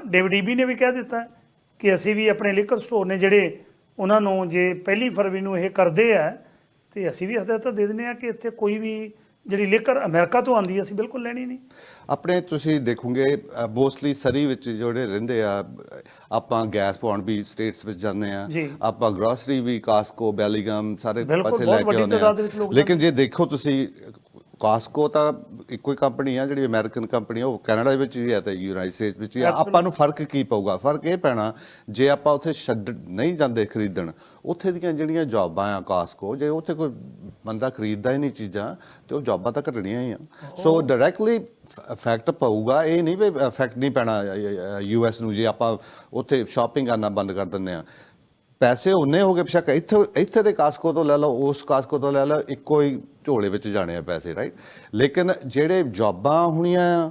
ਡੇਵਿਡ ਨੇ ਵੀ ਕਹਿ ਦਿੱਤਾ ਕਿ ਅਸੀਂ ਵੀ ਆਪਣੇ ਲਿਕਰ ਸਟੋਰ ਨੇ ਜਿਹੜੇ ਉਹਨਾਂ ਨੂੰ ਜੇ ਪਹਿਲੀ ਫਰਵਰੀ ਨੂੰ ਇਹ ਕਰਦੇ ਆ, ਤੇ ਅਸੀਂ ਵੀ ਹਦਾਇਤਾਂ ਦੇ ਦਿੰਦੇ ਆ ਕਿ ਇੱਥੇ ਕੋਈ ਵੀ ਜਿਹੜੀ ਲਿਕਰ ਅਮਰੀਕਾ ਤੋਂ ਆਂਦੀ ਹੈ, ਅਸੀਂ ਬਿਲਕੁਲ ਲੈਣੀ ਨਹੀਂ। ਆਪਣੇ ਤੁਸੀਂ ਦੇਖੋਗੇ ਮੋਸਟਲੀ ਸਰੀ ਵਿੱਚ ਜਿਹੜੇ ਰਹਿੰਦੇ ਆ ਆਪਾਂ ਗੈਸ ਪਾਉਣ ਵੀ ਸਟੇਟਸ ਵਿੱਚ ਜਾਂਦੇ ਆ। ਆਪਾਂ ਗਰੋਸਰੀ ਵੀ ਕਾਸਕੋ ਬੈਲੀਗਮ ਸਾਰੇ ਪਾਸੇ ਲੈ ਕੇ ਆਉਂਦੇ ਆ। ਲੋਕ ਲੇਕਿਨ ਜੇ ਦੇਖੋ ਤੁਸੀਂ ਕਾਸਕੋ ਤਾਂ ਇੱਕੋ ਹੀ ਕੰਪਨੀ ਆ ਜਿਹੜੀ ਅਮਰੀਕਨ ਕੰਪਨੀ ਆ ਉਹ ਕੈਨੇਡਾ ਵਿੱਚ ਵੀ ਹੈ ਤੇ ਯੂਨਾਈਟਿਡ ਸਟੇਟਸ ਵਿੱਚ ਵੀ ਆ। ਆਪਾਂ ਨੂੰ ਫ਼ਰਕ ਕੀ ਪਊਗਾ? ਫ਼ਰਕ ਇਹ ਪੈਣਾ ਜੇ ਆਪਾਂ ਉੱਥੇ ਛੱਡ ਨਹੀਂ ਜਾਂਦੇ ਖਰੀਦਣ ਉੱਥੇ ਦੀਆਂ ਜਿਹੜੀਆਂ ਜੌਬਾਂ ਆ ਕਾਸਕੋ ਜੇ ਉੱਥੇ ਕੋਈ ਬੰਦਾ ਖਰੀਦਦਾ ਹੀ ਨਹੀਂ ਚੀਜ਼ਾਂ ਤੇ ਉਹ ਜੌਬਾਂ ਤਾਂ ਘਟਣੀਆਂ ਹੀ ਆ। ਸੋ ਡਾਇਰੈਕਟਲੀ ਇਫੈਕਟ ਪਊਗਾ ਇਹ ਨਹੀਂ ਵੀ ਇਫੈਕਟ ਨਹੀਂ ਪੈਣਾ ਯੂਐਸ ਨੂੰ ਜੇ ਆਪਾਂ ਉੱਥੇ ਸ਼ਾਪਿੰਗ ਕਰਨਾ ਬੰਦ ਕਰ ਦਿੰਦੇ ਆ। ਪੈਸੇ ਉਨੇ ਹੋ ਗਏ ਬੇਸ਼ੱਕ ਇੱਥੇ ਇੱਥੇ ਦੇ ਕਾਸਕੋ ਤੋਂ ਲੈ ਲਓ, ਉਸ ਕਾਸਕੋ ਤੋਂ ਲੈ ਲਓ, ਇੱਕੋ ਹੀ ਝੋਲੇ ਵਿੱਚ ਜਾਣੇ ਆ ਪੈਸੇ ਰਾਈਟ ਲੇਕਿਨ ਜਿਹੜੇ ਜੌਬਾਂ ਹੋਣੀਆਂ ਆ,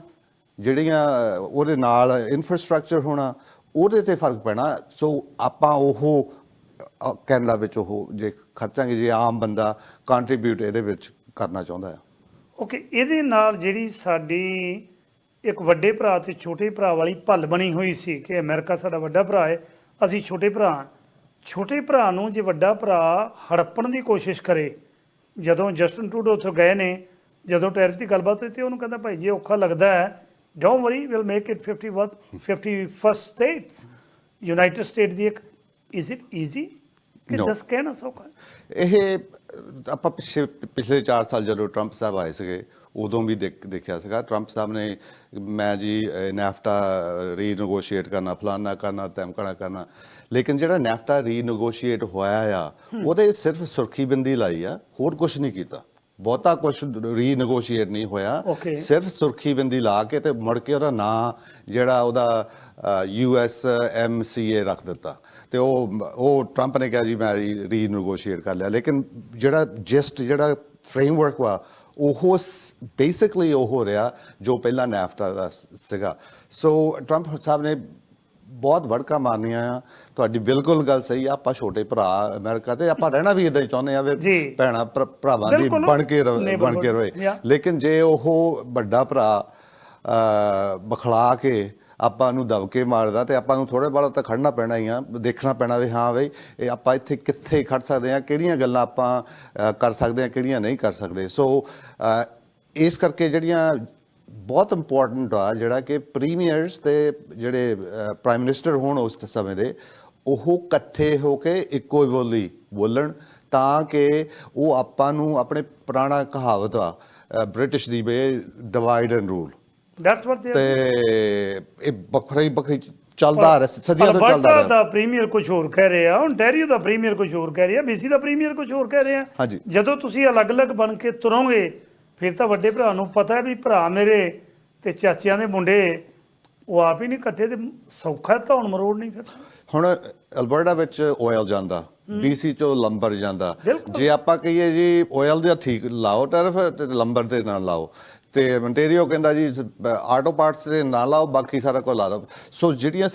ਜਿਹੜੀਆਂ, ਉਹਦੇ ਨਾਲ ਇਨਫਰਾਸਟ੍ਰਕਚਰ ਹੋਣਾ, ਉਹਦੇ ਤੇ ਫ਼ਰਕ ਪੈਣਾ। ਸੋ ਆਪਾਂ ਉਹ ਕੈਨੇਡਾ ਵਿੱਚ ਉਹ, ਜੇ ਖਰਚਾਂਗੇ, ਜੇ ਆਮ ਬੰਦਾ ਕੰਟਰੀਬਿਊਟ ਇਹਦੇ ਵਿੱਚ ਕਰਨਾ ਚਾਹੁੰਦਾ ਆ। ਓਕੇ ਇਹਦੇ ਨਾਲ ਜਿਹੜੀ ਸਾਡੀ ਇੱਕ ਵੱਡੇ ਭਰਾ ਤੇ ਛੋਟੇ ਭਰਾ ਵਾਲੀ ਭੱਲ ਬਣੀ ਹੋਈ ਸੀ ਕਿ ਅਮਰੀਕਾ ਸਾਡਾ ਵੱਡਾ ਭਰਾ ਹੈ, ਅਸੀਂ ਛੋਟੇ ਭਰਾ ਹਾਂ। ਛੋਟੇ ਭਰਾ ਨੂੰ ਜੇ ਵੱਡਾ ਭਰਾ ਹੜੱਪਣ ਦੀ ਕੋਸ਼ਿਸ਼ ਕਰੇ ਜਦੋਂ ਜਸਟਨ ਟਰੂਡੋ ਉੱਥੋਂ ਗਏ ਨੇ ਜਦੋਂ ਟੈਰਿਫ ਦੀ ਗੱਲਬਾਤ ਹੋਈ ਤੇ ਉਹਨੂੰ ਕਹਿੰਦਾ ਭਾਈ ਜੀ ਔਖਾ ਲੱਗਦਾ ਹੈ don't worry will make it 50 ਵਤ 51 ਸਟੇਟਸ ਯੂਨਾਈਟਿਡ ਸਟੇਟ ਦੀ ਇੱਕ ਇਜ਼ ਇਟ ਈਜ਼ੀ ਕਿ. ਜਸਟ ਕਹਿਣਾ ਸੌਖਾ? ਇਹ ਆਪਾਂ ਪਿਛੇ ਪਿਛਲੇ 4 ਸਾਲ ਜਦੋਂ ਟਰੰਪ ਸਾਹਿਬ ਆਏ ਸੀਗੇ ਉਦੋਂ ਵੀ ਦੇਖ- ਦੇਖਿਆ ਸੀਗਾ ਟਰੰਪ ਸਾਹਿਬ ਨੇ ਮੈਂ ਜੀ ਨੈਫਟਾ ਰੀਨੇਗੋਸ਼ੀਏਟ ਕਰਨਾ ਫਲਾਨਾ ਕਰਨਾ ਤਮਕਣਾ ਕਰਨਾ ਲੇਕਿਨ ਜਿਹੜਾ ਨੈਫਟਾ ਰੀਨੇਗੋਸ਼ੀਏਟ ਹੋਇਆ ਆ ਉਹਦੇ ਸਿਰਫ ਸੁਰਖੀ ਬਿੰਦੀ ਲਾਈ ਆ ਹੋਰ ਕੁਝ ਨਹੀਂ ਕੀਤਾ। ਬਹੁਤਾ ਕੁਝ ਰੀਨੇਗੋਸ਼ੀਏਟ ਨਹੀਂ ਹੋਇਆ. ਸਿਰਫ ਸੁਰਖੀ ਬਿੰਦੀ ਲਾ ਕੇ ਤੇ ਮੁੜ ਕੇ ਉਹਦਾ ਨਾਂ ਜਿਹੜਾ ਉਹਦਾ U S M C A ਰੱਖ ਦਿੱਤਾ। ਤੇ ਉਹ ਉਹ ਟਰੰਪ ਨੇ ਕਿਹਾ ਜੀ ਮੈਂ ਰੀਨੇਗੋਸ਼ੀਏਟ ਕਰ ਲਿਆ। ਲੇਕਿਨ ਜਿਹੜਾ ਜਸਟ ਜਿਹੜਾ ਫਰੇਮਵਰਕ ਵਾ ਉਹ ਬੇਸਿਕਲੀ ਉਹ ਹੋ ਰਿਹਾ ਜੋ ਪਹਿਲਾਂ ਨੈਫਟਾ ਦਾ ਸੀਗਾ। ਸੋ ਟਰੰਪ ਸਾਹਿਬ ਨੇ ਬਹੁਤ ਵੜਕਾ ਮਾਰਨੀਆਂ ਆ ਤੁਹਾਡੀ ਬਿਲਕੁਲ ਗੱਲ ਸਹੀ ਆ ਆਪਾਂ ਛੋਟੇ ਭਰਾ ਅਮਰੀਕਾ ਤੇ ਆਪਾਂ ਰਹਿਣਾ ਵੀ ਇਦਾਂ ਹੀ ਚਾਹੁੰਦੇ ਆ ਵੀ। ਭੈਣਾ ਭਰਾ- ਭਰਾਵਾਂ ਦੀ। ਬਣ ਕੇ ਬਣ ਕੇ yeah. ਲੇਕਿਨ ਜੇ ਉਹ ਵੱਡਾ ਭਰਾ ਬਖਲਾ ਕੇ ਆਪਾਂ ਨੂੰ ਦਬਕੇ ਮਾਰਦਾ ਤੇ ਆਪਾਂ ਨੂੰ ਥੋੜੇ ਬਾਲਾ ਤਾਂ ਖੜਨਾ ਪੈਣਾ ਹੀ ਆ ਦੇਖਣਾ ਪੈਣਾ ਵੀ ਹਾਂ ਬਈ ਇਹ ਆਪਾਂ ਇੱਥੇ ਕਿੱਥੇ ਖੜ ਸਕਦੇ ਆ ਕਿਹੜੀਆਂ ਗੱਲਾਂ ਆਪਾਂ ਕਰ ਸਕਦੇ ਆ ਕਿਹੜੀਆਂ ਨਹੀਂ ਕਰ ਸਕਦੇ ਸੋ ਇਸ ਕਰਕੇ ਜਿਹੜੀਆਂ ਬਹੁਤ ਇੰਪੋਰਟੈਂਟ ਆ ਜਿਹੜਾ ਕਿ ਪ੍ਰੀਮੀਅਰਸ ਤੇ ਜਿਹੜੇ ਪ੍ਰਾਈਮ ਮਿਨਿਸਟਰ ਹੋਣ ਉਸ ਸਮੇਂ ਦੇ ਉਹ ਇਕੱਠੇ ਹੋ ਕੇ ਇੱਕੋ ਹੀ ਬੋਲੀ ਬੋਲਣ ਤਾਂ ਕਿ ਉਹ ਆਪਾਂ ਨੂੰ ਆਪਣੇ ਪੁਰਾਣਾ ਕਹਾਵਤ ਆ British the way divide and rule that's what ਦੇ ਤੇ ਇਹ ਵੱਖਰੀ ਵੱਖਰੀ ਚੱਲਦਾ ਰਿਹਾ ਸਦੀਆਂ ਤੋਂ ਚੱਲਦਾ ਰਿਹਾ। ਦਾ ਪ੍ਰੀਮੀਅਰ ਕੁਝ ਹੋਰ ਕਹਿ ਰਿਹਾ ਓਨਟਾਰੀਓ ਦਾ ਪ੍ਰੀਮੀਅਰ ਕੁਝ ਹੋਰ ਕਹਿ ਰਿਹਾ ਬੀਸੀ ਦਾ ਪ੍ਰੀਮੀਅਰ ਕੁਝ ਹੋਰ ਕਹਿ ਰਿਹਾ। ਜਦੋਂ ਤੁਸੀਂ ਅਲੱਗ-ਅਲੱਗ ਬਣ ਕੇ ਤੁਰੋਗੇ ਫਿਰ ਤਾਂ ਵੱਡੇ ਭਰਾ ਨੂੰ ਪਤਾ ਹੈ ਵੀ ਭਰਾ ਮੇਰੇ ਤੇ ਚਾਚਿਆਂ ਦੇ ਮੁੰਡੇ ਉਹ ਆਪ ਹੀ ਨਹੀਂ ਇਕੱਠੇ ਤੇ ਸੌਖਾ ਧੌਣ ਮਰੋੜ ਨਹੀਂ ਫਿਰ ਹੁਣ ਅਲਬਰਟਾ ਵਿੱਚ ਆਇਲ ਜਾਂਦਾ BC ਚੋਂ ਲੰਬਰ ਜਾਂਦਾ। ਜੇ ਆਪਾਂ ਕਹੀਏ ਜੀ ਆਇਲ ਦਾ ਠੀਕ ਲਾਓ ਟਰਫ ਤੇ ਲੰਬਰ ਦੇ ਨਾਲ ਲਾਓ। ਤੇ ਮੰਟੇਰੀਓ ਕਹਿੰਦਾ ਜੀ ਆਟੋ ਪਾਰਟਸ ਦੇ ਨਾਲ ਲਾਓ ਬਾਕੀ ਸਾਰਾ ਕੁਝ ਲਾ ਲਓ ਸੋ ਜਿਹੜੀਆਂ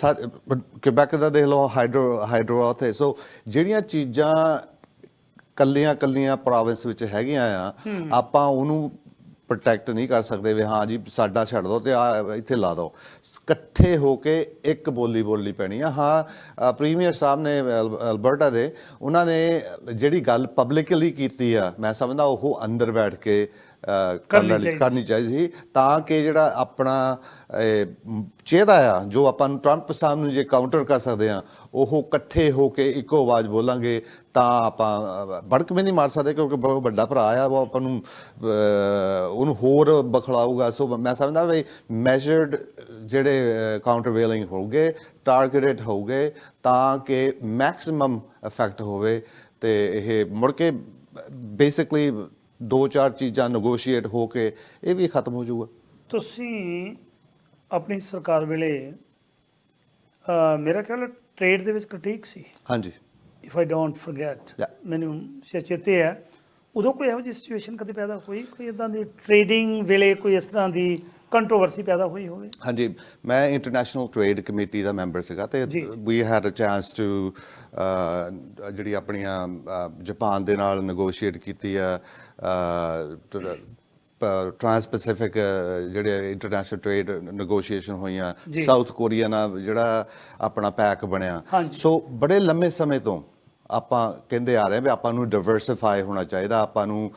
ਕਿਬੈਕ ਦਾ ਦੇਖ ਲਓ ਹਾਈਡਰੋ ਹਾਈਡਰੋ ਉੱਥੇ। ਸੋ ਜਿਹੜੀਆਂ ਚੀਜ਼ਾਂ ਕੱਲੀਆਂ ਕੱਲੀਆਂ ਪ੍ਰੋਵਿੰਸ ਵਿੱਚ ਹੈਗੀਆਂ ਆ ਆਪਾਂ ਉਹਨੂੰ ਪ੍ਰੋਟੈਕਟ ਨਹੀਂ ਕਰ ਸਕਦੇ ਵੀ ਹਾਂ ਜੀ ਸਾਡਾ ਛੱਡ ਦਿਓ ਤੇ ਆ ਇੱਥੇ ਲਾ ਦਿਓ ਇਕੱਠੇ ਹੋ ਕੇ ਇੱਕ ਬੋਲੀ ਬੋਲਣੀ ਪੈਣੀ ਆ। ਹਾਂ ਪ੍ਰੀਮੀਅਰ ਸਾਹਿਬ ਨੇ ਅਲ- ਅਲਬਰਟਾ ਦੇ ਉਹਨਾਂ ਨੇ ਜਿਹੜੀ ਗੱਲ ਪਬਲਿਕਲੀ ਕੀਤੀ ਆ ਮੈਂ ਸਮਝਦਾ ਉਹ ਅੰਦਰ ਬੈਠ ਕੇ ਕਰਨੀ ਕਰਨ ਚਾਹੀਦੀ ਕਰਨੀ ਚਾਹੀਦੀ ਸੀ ਤਾਂ ਕਿ ਜਿਹੜਾ ਆਪਣਾ ਚਿਹਰਾ ਆ ਜੋ ਆਪਾਂ ਨੂੰ ਟਰੰਪ ਸਾਹਿਬ ਨੂੰ ਜੇ ਕਾਊਂਟਰ ਕਰ ਸਕਦੇ ਆ ਉਹ ਇਕੱਠੇ ਹੋ ਕੇ ਇੱਕੋ ਆਵਾਜ਼ ਬੋਲਾਂਗੇ ਤਾਂ ਆਪਾਂ ਅ, ਭੜਕ ਵੀ ਨਹੀਂ ਮਾਰ ਸਕਦੇ ਕਿਉਂਕਿ ਬਹੁਤ ਵੱਡਾ ਭਰਾ ਆ ਉਹ ਆਪਾਂ ਨੂੰ ਉਹਨੂੰ ਹੋਰ ਬਖਲਾਊਗਾ। ਸੋ ਮੈਂ ਸਮਝਦਾ ਵੀ ਮੈਜਰਡ ਜਿਹੜੇ ਕਾਊਂਟਰ ਵੇਲਿੰਗ ਹੋਊਗੇ ਟਾਰਗੇਟਡ ਹੋਊਗੇ ਤਾਂ ਕਿ ਮੈਕਸਿਮਮ ਇਫੈਕਟ ਹੋਵੇ ਤੇ ਇਹ ਮੁੜ ਕੇ ਬੇਸਿਕਲੀ ਦੋ ਚਾਰ ਚੀਜ਼ਾਂ ਨੈਗੋਸ਼ੀਏਟ ਹੋ ਕੇ ਇਹ ਵੀ ਖਤਮ ਹੋ ਜਾਊਗਾ। ਤੁਸੀਂ ਆਪਣੀ ਸਰਕਾਰ ਵੇਲੇ ਮੇਰਾ ਖਿਆਲ ਟ੍ਰੇਡ ਦੇ ਵਿੱਚ ਕ੍ਰਿਟਿਕ ਸੀ। ਹਾਂਜੀ। If I don't forget. ਮੈਨੂੰ ਚੇਤੇ ਹੈ ਉਦੋਂ ਕੋਈ ਇਹੋ ਜਿਹੀ ਸਿਚੁਏਸ਼ਨ ਕਦੇ ਪੈਦਾ ਹੋਈ? ਕੋਈ ਇਦਾਂ ਦੀ ਟ੍ਰੇਡਿੰਗ ਵੇਲੇ ਕੋਈ ਇਸ ਤਰ੍ਹਾਂ ਦੀ ਕੰਟਰੋਵਰਸੀ ਪੈਦਾ ਹੋਈ ਹੋਵੇ ਹਾਂਜੀ ਮੈਂ ਇੰਟਰਨੈਸ਼ਨਲ ਟ੍ਰੇਡ ਕਮੇਟੀ ਦਾ ਮੈਂਬਰ ਸੀਗਾ ਤੇ। We had a chance to ਜਿਹੜੀ ਆਪਣੀਆਂ ਜਾਪਾਨ ਦੇ ਨਾਲ ਨੈਗੋਸ਼ੀਏਟ ਕੀਤੀ ਆ ਟ੍ਰਾਂਸ ਪੈਸੀਫਿਕ ਜਿਹੜੇ ਇੰਟਰਨੈਸ਼ਨਲ ਟ੍ਰੇਡ ਨੈਗੋਸ਼ੀਏਸ਼ਨ ਹੋਈਆਂ। ਸਾਊਥ ਕੋਰੀਆ ਨਾਲ ਜਿਹੜਾ ਆਪਣਾ ਪੈਕ ਬਣਿਆ। ਸੋ ਬੜੇ ਲੰਮੇ ਸਮੇਂ ਤੋਂ ਆਪਾਂ ਕਹਿੰਦੇ ਆ ਰਹੇ ਵੀ ਆਪਾਂ ਨੂੰ ਡਾਈਵਰਸਿਫਾਈ ਹੋਣਾ ਚਾਹੀਦਾ ਆਪਾਂ ਨੂੰ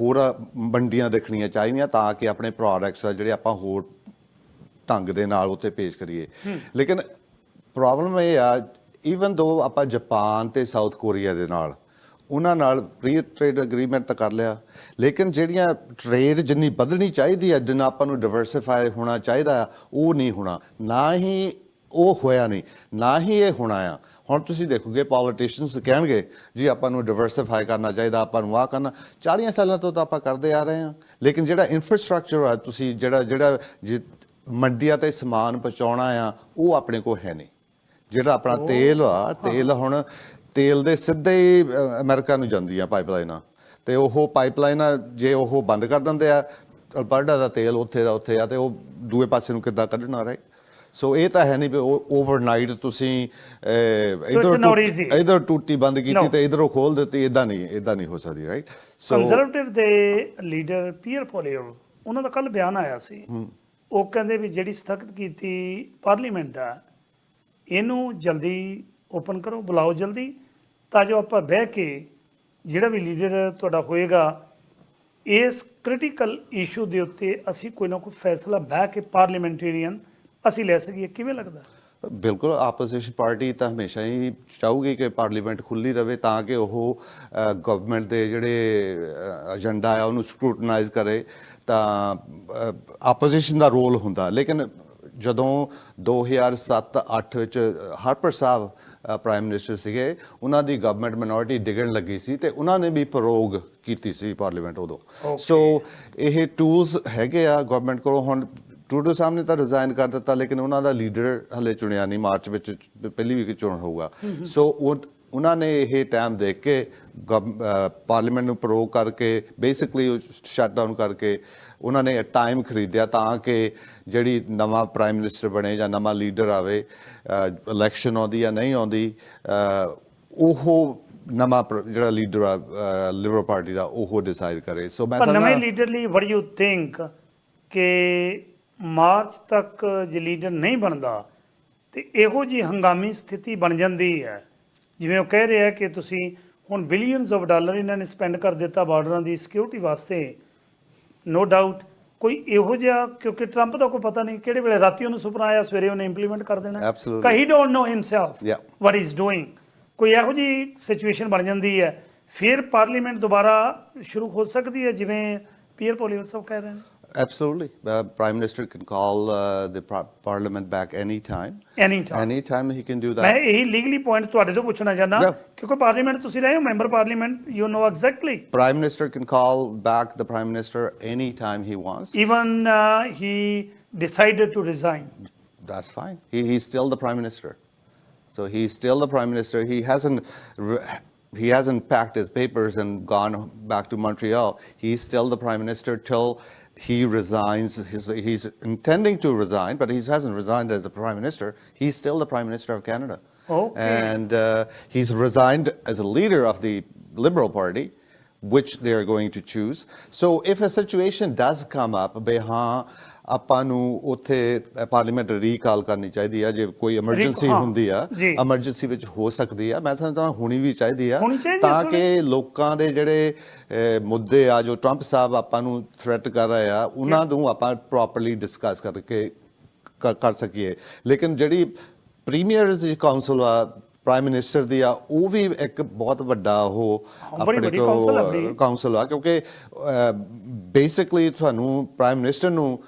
ਹੋਰ ਮੰਡੀਆਂ ਦੇਖਣੀਆਂ ਚਾਹੀਦੀਆਂ ਤਾਂ ਕਿ ਆਪਣੇ ਪ੍ਰੋਡਕਟਸ ਜਿਹੜੇ ਆਪਾਂ ਹੋਰ ਢੰਗ ਦੇ ਨਾਲ ਉੱਥੇ ਪੇਸ਼ ਕਰੀਏ। ਲੇਕਿਨ ਪ੍ਰੋਬਲਮ ਇਹ ਆ ਈਵਨ ਦੋ ਆਪਾਂ ਜਾਪਾਨ ਤੇ ਸਾਊਥ ਕੋਰੀਆ ਦੇ ਨਾਲ ਉਹਨਾਂ ਨਾਲ ਫ੍ਰੀ ਟ੍ਰੇਡ ਐਗਰੀਮੈਂਟ ਤਾਂ ਕਰ ਲਿਆ ਲੇਕਿਨ ਜਿਹੜੀਆਂ ਟ੍ਰੇਡ ਜਿੰਨੀ ਵਧਣੀ ਚਾਹੀਦੀ ਆ ਜਿੰਨਾ ਆਪਾਂ ਨੂੰ ਡਾਈਵਰਸਿਫਾਈ ਹੋਣਾ ਚਾਹੀਦਾ ਉਹ ਨਹੀਂ ਹੋਣਾ। ਨਾ ਹੀ ਉਹ ਹੋਇਆ ਨਹੀਂ ਨਾ ਹੀ ਇਹ ਹੋਣਾ ਆ ਹੁਣ ਤੁਸੀਂ ਦੇਖੋਗੇ ਪੋਲੀਟੀਸ਼ੀਅਨਸ ਕਹਿਣਗੇ ਜੀ ਆਪਾਂ ਨੂੰ ਡਾਈਵਰਸਿਫਾਈ ਕਰਨਾ ਚਾਹੀਦਾ ਆਪਾਂ ਨੂੰ ਆਹ ਕਰਨਾ। 40 ਸਾਲਾਂ ਤੋਂ ਤਾਂ ਆਪਾਂ ਕਰਦੇ ਆ ਰਹੇ ਹਾਂ। ਲੇਕਿਨ ਜਿਹੜਾ ਇਨਫਰਾਸਟ੍ਰਕਚਰ ਆ ਤੁਸੀਂ ਜਿਹੜਾ ਜਿਹੜਾ ਜਿ- ਮੰਡੀਆਂ ਤੇ ਸਮਾਨ ਪਹੁੰਚਾਉਣਾ ਆ ਉਹ ਆਪਣੇ ਕੋਲ ਹੈ ਨਹੀਂ। ਜਿਹੜਾ ਆਪਣਾ ਤੇਲ ਆ ਤੇਲ ਹੁਣ ਤੇਲ ਦੇ ਸਿੱਧੇ ਹੀ ਅਮਰੀਕਾ ਨੂੰ ਜਾਂਦੀਆਂ ਪਾਈਪਲਾਈਨਾਂ। ਤੇ ਉਹ ਪਾਈਪਲਾਈਨਾਂ ਜੇ ਉਹ ਬੰਦ ਕਰ ਦਿੰਦੇ ਆ ਅਲਬਰਟਾ ਦਾ ਤੇਲ ਉੱਥੇ ਦਾ ਉੱਥੇ ਆ ਤੇ ਉਹ ਦੂਏ ਪਾਸੇ ਨੂੰ ਕਿੱਦਾਂ ਕੱਢਣਾ ਰਹੇ? ਸੋ ਇਹ ਤਾਂ ਹੈ ਨਹੀਂ ਵੀ ਓਵਰਨਾਈਟ ਤੁਸੀਂ ਇੱਧਰੋਂ. ਇੱਧਰ ਟੂਟੀ ਬੰਦ ਕੀਤੀ. ਤੇ ਇਧਰੋਂ ਖੋਲ ਦਿੱਤੀ ਇਦਾਂ ਨਹੀਂ ਇਦਾਂ ਨਹੀਂ ਹੋ ਸਕਦੀ ਰਾਈਟ ਸੋ ਕੰਜ਼ਰਵੇਟਿਵ ਦੇ ਲੀਡਰ ਪੀਅਰ ਪੋਲੀਓ ਉਹਨਾਂ ਦਾ ਕੱਲ ਬਿਆਨ ਆਇਆ ਸੀ ਉਹ ਕਹਿੰਦੇ ਵੀ ਜਿਹੜੀ ਸਥਗਿਤ ਕੀਤੀ ਪਾਰਲੀਮੈਂਟ ਆ ਇਹਨੂੰ ਜਲਦੀ ਓਪਨ ਕਰੋ ਬੁਲਾਓ ਜਲਦੀ ਤਾਂ ਜੋ ਆਪਾਂ ਬਹਿ ਕੇ ਜਿਹੜਾ ਵੀ ਲੀਡਰ ਤੁਹਾਡਾ ਹੋਏਗਾ ਇਸ ਕ੍ਰਿਟੀਕਲ ਇਸ਼ੂ ਦੇ ਉੱਤੇ ਅਸੀਂ ਕੋਈ ਨਾ ਕੋਈ ਫੈਸਲਾ ਬਹਿ ਕੇ ਪਾਰਲੀਮੈਂਟੇਰੀਅਨ ਅਸੀਂ ਲੈ ਸਕੀਏ ਕਿਵੇਂ ਲੱਗਦਾ? ਬਿਲਕੁਲ ਆਪੋਜੀਸ਼ਨ ਪਾਰਟੀ ਤਾਂ ਹਮੇਸ਼ਾ ਹੀ ਚਾਹੂਗੀ ਕਿ ਪਾਰਲੀਮੈਂਟ ਖੁੱਲੀ ਰਵੇ ਤਾਂ ਕਿ ਉਹ ਗਵਰਨਮੈਂਟ ਦੇ ਜਿਹੜੇ ਏਜੰਡਾ ਆ ਉਹਨੂੰ ਸਕਰੂਟਨਾਈਜ਼ ਕਰੇ ਤਾਂ ਆਪੋਜੀਸ਼ਨ ਦਾ ਰੋਲ ਹੁੰਦਾ। ਲੇਕਿਨ ਜਦੋਂ 2007-8 ਵਿੱਚ ਹਰਪ੍ਰ ਸਾਹਿਬ ਪ੍ਰਾਈਮ ਮਿਨਿਸਟਰ ਸੀਗੇ ਉਹਨਾਂ ਦੀ ਗਵਰਨਮੈਂਟ ਮਿਨੋਰਿਟੀ ਡਿਗਣ ਲੱਗੀ ਸੀ ਤੇ ਉਹਨਾਂ ਨੇ ਵੀ ਪ੍ਰੋਗ ਕੀਤੀ ਸੀ ਪਾਰਲੀਮੈਂਟ ਉਦੋਂ. ਸੋ ਇਹ ਟੂਲਸ ਹੈਗੇ ਆ ਗਵਰਨਮੈਂਟ ਕੋਲ ਹੁਣ ਟਰੂਡੋ ਸਾਹਿਬ ਨੇ ਤਾਂ ਰਿਜ਼ਾਈਨ ਕਰ ਦਿੱਤਾ ਲੇਕਿਨ ਉਹਨਾਂ ਦਾ ਲੀਡਰ ਹਲੇ ਚੁਣਿਆ ਨਹੀਂ ਮਾਰਚ ਵਿੱਚ ਪਹਿਲੀ ਵੀਕ ਚੋਣ ਹੋਊਗਾ। ਸੋ ਉਹ ਉਹਨਾਂ ਨੇ ਇਹ ਟਾਈਮ ਦੇਖ ਕੇ ਪਾਰਲੀਮੈਂਟ ਨੂੰ ਪ੍ਰੋ ਕਰਕੇ ਬੇਸਿਕਲੀ ਸ਼ਟ ਡਾਊਨ ਕਰਕੇ ਉਹਨਾਂ ਨੇ ਟਾਈਮ ਖਰੀਦਿਆ ਤਾਂ ਕਿ ਜਿਹੜੀ ਨਵਾਂ ਪ੍ਰਾਈਮ ਮਿਨਿਸਟਰ ਬਣੇ ਜਾਂ ਨਵਾਂ ਲੀਡਰ ਆਵੇ ਇਲੈਕਸ਼ਨ ਆਉਂਦੀ ਜਾਂ ਨਹੀਂ ਆਉਂਦੀ ਉਹ ਨਵਾਂ ਜਿਹੜਾ ਲੀਡਰ ਆ ਲਿਬਰਲ ਪਾਰਟੀ ਦਾ ਉਹ ਡਿਸਾਈਡ ਕਰੇ। ਸੋ ਮੈਂ ਪਰ ਨਵੇਂ ਲੀਡਰ ਲਈ ਵਟ ਯੂ ਥਿੰਕ ਕਿ ਮਾਰਚ ਤੱਕ ਜੇ ਲੀਡਰ ਨਹੀਂ ਬਣਦਾ ਤੇ ਇਹੋ ਜੀ ਹੰਗਾਮੀ ਸਥਿਤੀ ਬਣ ਜਾਂਦੀ ਹੈ। ਜਿਵੇਂ ਉਹ ਕਹਿ ਰਿਹਾ ਕਿ ਤੁਸੀਂ ਹੁਣ ਬਿਲੀਅਨਸ ਆਫ ਡਾਲਰ ਇਹਨਾਂ ਨੇ ਸਪੈਂਡ ਕਰ ਦਿੱਤਾ ਬਾਰਡਰਾਂ ਦੀ ਸਿਕਿਉਰਿਟੀ ਵਾਸਤੇ ਨੋ ਡਾਊਟ ਕੋਈ ਇਹੋ ਜਿਹਾ ਕਿਉਂਕਿ ਟਰੰਪ ਦਾ ਕੋਈ ਪਤਾ ਨਹੀਂ ਕਿਹੜੇ ਵੇਲੇ ਰਾਤੀ ਉਹਨੂੰ ਸੁਪਨਾ ਆਇਆ ਸਵੇਰੇ ਉਹਨੇ ਇੰਪਲੀਮੈਂਟ ਕਰ ਦੇਣਾ. ਕਹੀ don't know himself. What is doing ਕੋਈ ਇਹੋ ਜੀ ਸਿਚੁਏਸ਼ਨ ਬਣ ਜਾਂਦੀ ਹੈ। ਫਿਰ ਪਾਰਲੀਮੈਂਟ ਦੁਬਾਰਾ ਸ਼ੁਰੂ ਹੋ ਸਕਦੀ ਹੈ ਜਿਵੇਂ ਪੀਅਰ ਪੋਲੀਓ ਸਾਹਿਬ ਕਹਿ ਰਹੇ ਨੇ। Absolutely. Uh, Prime Minister can call uh, the par- Parliament back anytime. Anytime Anytime he can do ਮੈਂ that. ਇਹੀ ਲੀਗਲੀ ਪੁਆਇੰਟ ਤੁਹਾਡੇ ਤੋਂ ਪੁੱਛਣਾ ਚਾਹੁੰਦਾ Yeah. ਕਿਉਂਕਿ ਪਾਰਲੀਮੈਂਟ ਤੁਸੀਂ ਰਹੇ ਹੋ member parliament you know exactly Prime Minister can call back the Prime Minister anytime he wants. Even he decided to resign That's fine. He, he's still the Prime Minister. So he's still the Prime Minister. He hasn't. Re- he hasn't packed his papers and gone back to Montreal. He's still the prime minister till he resigns. He's, he's, intending to resign, but he hasn't resigned as the prime minister. He's still the prime minister of Canada. Okay. And uh, he's resigned as a leader of the Liberal Party, which they are going to choose. So if a situation does come up, Behan ਆਪਾਂ ਨੂੰ ਉੱਥੇ parliament recall ਕਰਨੀ ਚਾਹੀਦੀ ਆ ਜੇ ਕੋਈ emergency ਹੁੰਦੀ ਆ। ਐਮਰਜੈਂਸੀ ਵਿੱਚ ਹੋ ਸਕਦੀ ਆ ਮੈਂ ਸਮਝਦਾ ਹੋਣੀ ਵੀ ਚਾਹੀਦੀ ਆ ਤਾਂ ਕਿ ਲੋਕਾਂ ਦੇ ਜਿਹੜੇ ਮੁੱਦੇ ਆ ਜੋ ਟਰੰਪ ਸਾਹਿਬ ਆਪਾਂ ਨੂੰ ਥ੍ਰੈਟ ਕਰ ਰਹੇ ਆ ਉਹਨਾਂ ਨੂੰ ਆਪਾਂ ਪ੍ਰੋਪਰਲੀ ਡਿਸਕਸ ਕਰਕੇ ਕਰ- ਸਕੀਏ ਲੇਕਿਨ ਜਿਹੜੀ ਪ੍ਰੀਮੀਅਰ ਦੀ ਕਾਉਂਸਲ ਆ ਪ੍ਰਾਈਮ ਮਿਨਿਸਟਰ ਦੀ ਆ ਉਹ ਵੀ ਇੱਕ ਬਹੁਤ ਵੱਡਾ ਉਹ ਹਾਂ, ਬੜੀ ਵੱਡੀ council ਆ ਬੜੀ। ਕਾਉਂਸਲ ਆ ਕਿਉਂਕਿ ਬੇਸਿਕਲੀ ਤੁਹਾਨੂੰ ਪ੍ਰਾਈਮ ਮਿਨਿਸਟਰ ਨੂੰ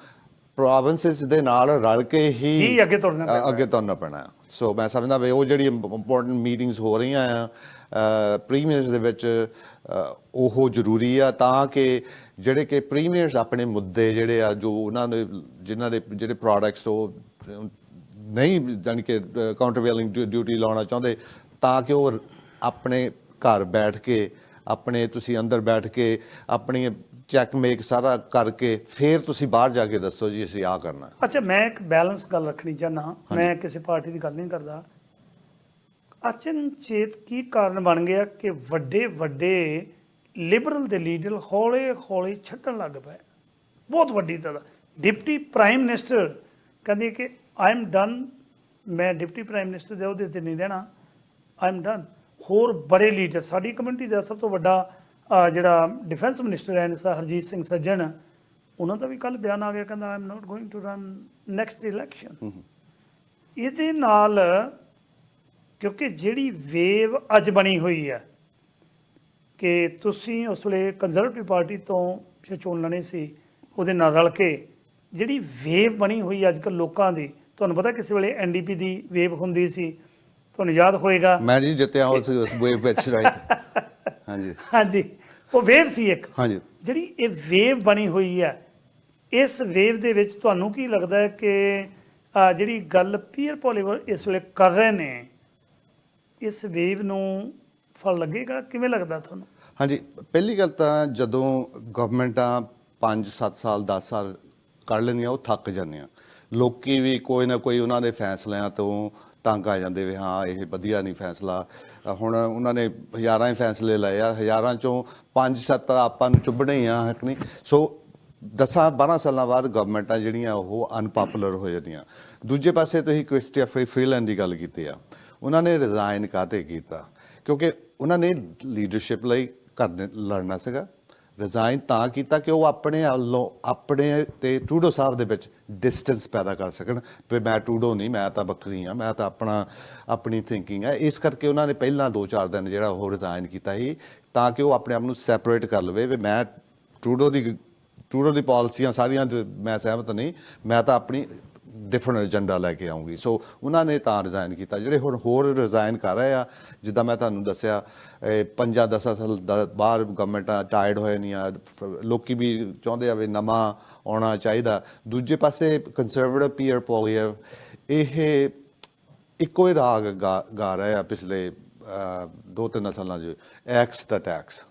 ਪ੍ਰੋਵਿੰਸਸ ਦੇ ਨਾਲ ਰਲ ਕੇ ਹੀ ਹੀ ਅੱਗੇ ਤੁਰਨਾ ਪੈਣਾ ਅੱਗੇ ਤੁਰਨਾ ਪੈਣਾ ਸੋ ਮੈਂ ਸਮਝਦਾ ਵੀ ਉਹ ਜਿਹੜੀ ਇੰਪੋਰਟੈਂਟ ਮੀਟਿੰਗਸ ਹੋ ਰਹੀਆਂ ਆ ਪ੍ਰੀਮੀਅਰਸ ਦੇ ਵਿੱਚ ਉਹ ਜ਼ਰੂਰੀ ਆ ਤਾਂ ਕਿ ਜਿਹੜੇ ਕਿ ਪ੍ਰੀਮੀਅਰਸ ਆਪਣੇ ਮੁੱਦੇ ਜਿਹੜੇ ਆ ਜੋ ਉਹਨਾਂ ਦੇ ਜਿਨ੍ਹਾਂ ਦੇ ਜਿਹੜੇ ਪ੍ਰੋਡਕਟਸ ਉਹ ਨਹੀਂ ਜਾਣੀ ਕਿ ਕਾਊਂਟਰਵੇਲਿੰਗ ਡਿਊਟੀ ਲਾਉਣਾ ਚਾਹੁੰਦੇ ਤਾਂ ਕਿ ਉਹ ਆਪਣੇ ਘਰ ਬੈਠ ਕੇ ਆਪਣੇ ਤੁਸੀਂ ਅੰਦਰ ਬੈਠ ਕੇ ਆਪਣੀ ਚੈੱਕ ਮੇਕ ਸਾਰਾ ਕਰਕੇ ਫਿਰ ਤੁਸੀਂ ਬਾਹਰ ਜਾ ਕੇ ਦੱਸੋ ਜੀ ਅਸੀਂ ਆ ਕਰਨਾ। ਅੱਛਾ ਮੈਂ ਇੱਕ ਬੈਲੈਂਸ ਗੱਲ ਰੱਖਣੀ ਚਾਹਨਾ ਮੈਂ ਕਿਸੇ ਪਾਰਟੀ ਦੀ ਗੱਲ ਨਹੀਂ ਕਰਦਾ। ਅਚਨਚੇਤ ਕੀ ਕਾਰਨ ਬਣ ਗਿਆ ਕਿ ਵੱਡੇ ਵੱਡੇ ਲਿਬਰਲ ਦੇ ਲੀਡਰ ਹੌਲੇ ਹੌਲੇ ਛੱਡਣ ਲੱਗ ਪਏ? ਬਹੁਤ ਵੱਡੀ ਤਰ੍ਹਾਂ ਡਿਪਟੀ ਪ੍ਰਾਈਮ ਮਿਨਿਸਟਰ ਕਹਿੰਦੀ ਕਿ ਆਈ ਐਮ ਡਨ ਮੈਂ ਡਿਪਟੀ ਪ੍ਰਾਈਮ ਮਿਨਿਸਟਰ ਦੇ ਅਹੁਦੇ ਤੇ ਨਹੀਂ ਰਹਿਣਾ। ਆਈ ਐਮ ਡਨ ਹੋਰ ਬੜੇ ਲੀਡਰ ਸਾਡੀ ਕਮਿਊਨਿਟੀ ਦਾ ਸਭ ਤੋਂ ਵੱਡਾ ਜਿਹੜਾ ਡਿਫੈਂਸ ਮਿਨਿਸਟਰ ਹੈ ਸਰ ਹਰਜੀਤ ਸਿੰਘ ਸੱਜਣ ਉਹਨਾਂ ਦਾ ਵੀ ਕੱਲ ਬਿਆਨ ਆ ਗਿਆ ਕਹਿੰਦਾ I am not going to run next election ਇਹਦੇ ਨਾਲ ਕਿਉਂਕਿ ਜਿਹੜੀ ਵੇਵ ਅੱਜ ਬਣੀ ਹੋਈ ਹੈ ਕਿ ਤੁਸੀਂ ਉਸ ਵੇਲੇ ਕੰਜ਼ਰਵੇਟਿਵ ਪਾਰਟੀ ਤੋਂ ਚੋਣ ਲੜੇ ਸੀ ਉਹਦੇ ਨਾਲ ਰਲ ਕੇ ਜਿਹੜੀ ਵੇਵ ਬਣੀ ਹੋਈ ਅੱਜ ਕੱਲ੍ਹ ਲੋਕਾਂ ਦੀ ਤੁਹਾਨੂੰ ਪਤਾ ਕਿਸੇ ਵੇਲੇ ਐਨਡੀਪੀ ਦੀ ਵੇਵ ਹੁੰਦੀ ਸੀ ਤੁਹਾਨੂੰ ਯਾਦ ਹੋਏਗਾ। ਮੈਂ ਜੀ ਜਿੱਤਿਆ ਉਸ ਉਸ ਵੇਵ ਵਿੱਚ ਰਾਈਟ ਹਾਂਜੀ। ਹਾਂਜੀ। ਉਹ ਵੇਵ ਸੀ ਇੱਕ। ਹਾਂਜੀ। ਜਿਹੜੀ ਇਹ ਵੇਵ ਬਣੀ ਹੋਈ ਹੈ ਇਸ ਵੇਵ ਦੇ ਵਿੱਚ ਤੁਹਾਨੂੰ ਕੀ ਲੱਗਦਾ ਹੈ ਕਿ ਜਿਹੜੀ ਗੱਲ ਪੀਅਰ ਪੋਲੀਵਰ ਇਸ ਵੇਲੇ ਕਰ ਰਹੇ ਨੇ ਇਸ ਵੇਵ ਨੂੰ ਫਲ ਲੱਗੇਗਾ? ਕਿਵੇਂ ਲੱਗਦਾ ਤੁਹਾਨੂੰ? ਹਾਂਜੀ। ਪਹਿਲੀ ਗੱਲ ਤਾਂ ਜਦੋਂ ਗਵਰਨਮੈਂਟਾਂ 5 7 ਸਾਲ 10 ਸਾਲ ਕੱਢ ਲੈਂਦੀਆਂ ਉਹ ਥੱਕ ਜਾਂਦੀਆਂ। ਲੋਕੀ ਵੀ ਕੋਈ ਨਾ ਕੋਈ ਉਹਨਾਂ ਦੇ ਫੈਸਲਿਆਂ ਤੋਂ ਤੰਗ ਆ ਜਾਂਦੇ ਵੀ ਹਾਂ, ਇਹ ਵਧੀਆ ਨਹੀਂ ਫੈਸਲਾ। ਹੁਣ ਉਹਨਾਂ ਨੇ ਹਜ਼ਾਰਾਂ ਹੀ ਫੈਸਲੇ ਲਏ ਆ, ਹਜ਼ਾਰਾਂ ਚੋਂ 5 7 ਆਪਾਂ ਨੂੰ ਚੁੱਭਣੇ ਹੀ ਆ, ਹੈ ਨਹੀਂ? ਸੋ ਦਸਾਂ 12 ਸਾਲਾਂ ਬਾਅਦ ਗਵਰਨਮੈਂਟਾਂ ਜਿਹੜੀਆਂ ਉਹ ਅਨਪਪੂਲਰ ਹੋ ਜਾਂਦੀਆਂ। ਦੂਜੇ ਪਾਸੇ ਤੁਸੀਂ ਕ੍ਰਿਸਟੀਆ ਫਰੀ ਦੀ ਗੱਲ ਕੀਤੀ ਆ। ਉਹਨਾਂ ਨੇ ਰਿਜ਼ਾਈਨ ਕਾਤੇ ਕੀਤਾ? ਕਿਉਂਕਿ ਉਹਨਾਂ ਨੇ ਲੀਡਰਸ਼ਿਪ ਲਈ ਕਰਨ ਲੜਨਾ ਸੀਗਾ। ਰਿਜ਼ਾਈਨ ਤਾਂ ਕੀਤਾ ਕਿ ਉਹ ਆਪਣੇ ਵੱਲੋਂ ਆਪਣੇ ਤੇ ਟਰੂਡੋ ਸਾਹਿਬ ਦੇ ਵਿੱਚ ਡਿਸਟੈਂਸ ਪੈਦਾ ਕਰ ਸਕਣ ਵੀ ਮੈਂ ਟਰੂਡੋ ਨਹੀਂ, ਮੈਂ ਤਾਂ ਬੱਕਰੀ ਆ ਮੈਂ ਤਾਂ ਆਪਣਾ, ਆਪਣੀ ਥਿੰਕਿੰਗ ਹੈ। ਇਸ ਕਰਕੇ ਉਹਨਾਂ ਨੇ ਪਹਿਲਾਂ 2-4 ਦਿਨ ਜਿਹੜਾ ਉਹ ਰਿਜ਼ਾਈਨ ਕੀਤਾ ਸੀ ਤਾਂ ਕਿ ਉਹ ਆਪਣੇ ਆਪ ਨੂੰ ਸੈਪਰੇਟ ਕਰ ਲਵੇ ਵੀ ਮੈਂ ਟਰੂਡੋ ਦੀ ਟਰੂਡੋ ਦੀ ਪਾਲਿਸੀਆਂ ਸਾਰੀਆਂ ਤੇ ਮੈਂ ਸਹਿਮਤ ਨਹੀਂ, ਮੈਂ ਤਾਂ ਆਪਣੀ ਡਿਫਰੈਂਟ ਏਜੰਡਾ ਲੈ ਕੇ ਆਉਂਗੀ। ਸੋ ਉਹਨਾਂ ਨੇ ਤਾਂ ਰਿਜ਼ਾਈਨ ਕੀਤਾ। ਜਿਹੜੇ ਹੁਣ ਹੋਰ ਰਿਜ਼ਾਈਨ ਕਰ ਰਹੇ ਆ ਜਿੱਦਾਂ ਮੈਂ ਤੁਹਾਨੂੰ ਦੱਸਿਆ ਪੰਜਾਂ ਦਸਾਂ ਸਾਲ ਦਾ ਬਾਹਰ ਗਵਰਨਮੈਂਟਾਂ ਟਾਇਰਡ ਹੋਏ ਨਹੀਂ ਆ। ਲੋਕੀ ਵੀ ਚਾਹੁੰਦੇ ਆ ਵੀ ਨਵਾਂ ਆਉਣਾ ਚਾਹੀਦਾ। ਦੂਜੇ ਪਾਸੇ ਕੰਜ਼ਰਵੇਟਿਵ ਪੀਅਰ ਪੋਲੀਅਰ ਇਹ ਇੱਕੋ ਹੀ ਰਾਗ ਗਾ ਰਹੇ ਆ ਪਿਛਲੇ ਦੋ ਤਿੰਨ ਸਾਲਾਂ 'ਚ। ਐਕਸ ਦਾ ਟੈਕਸ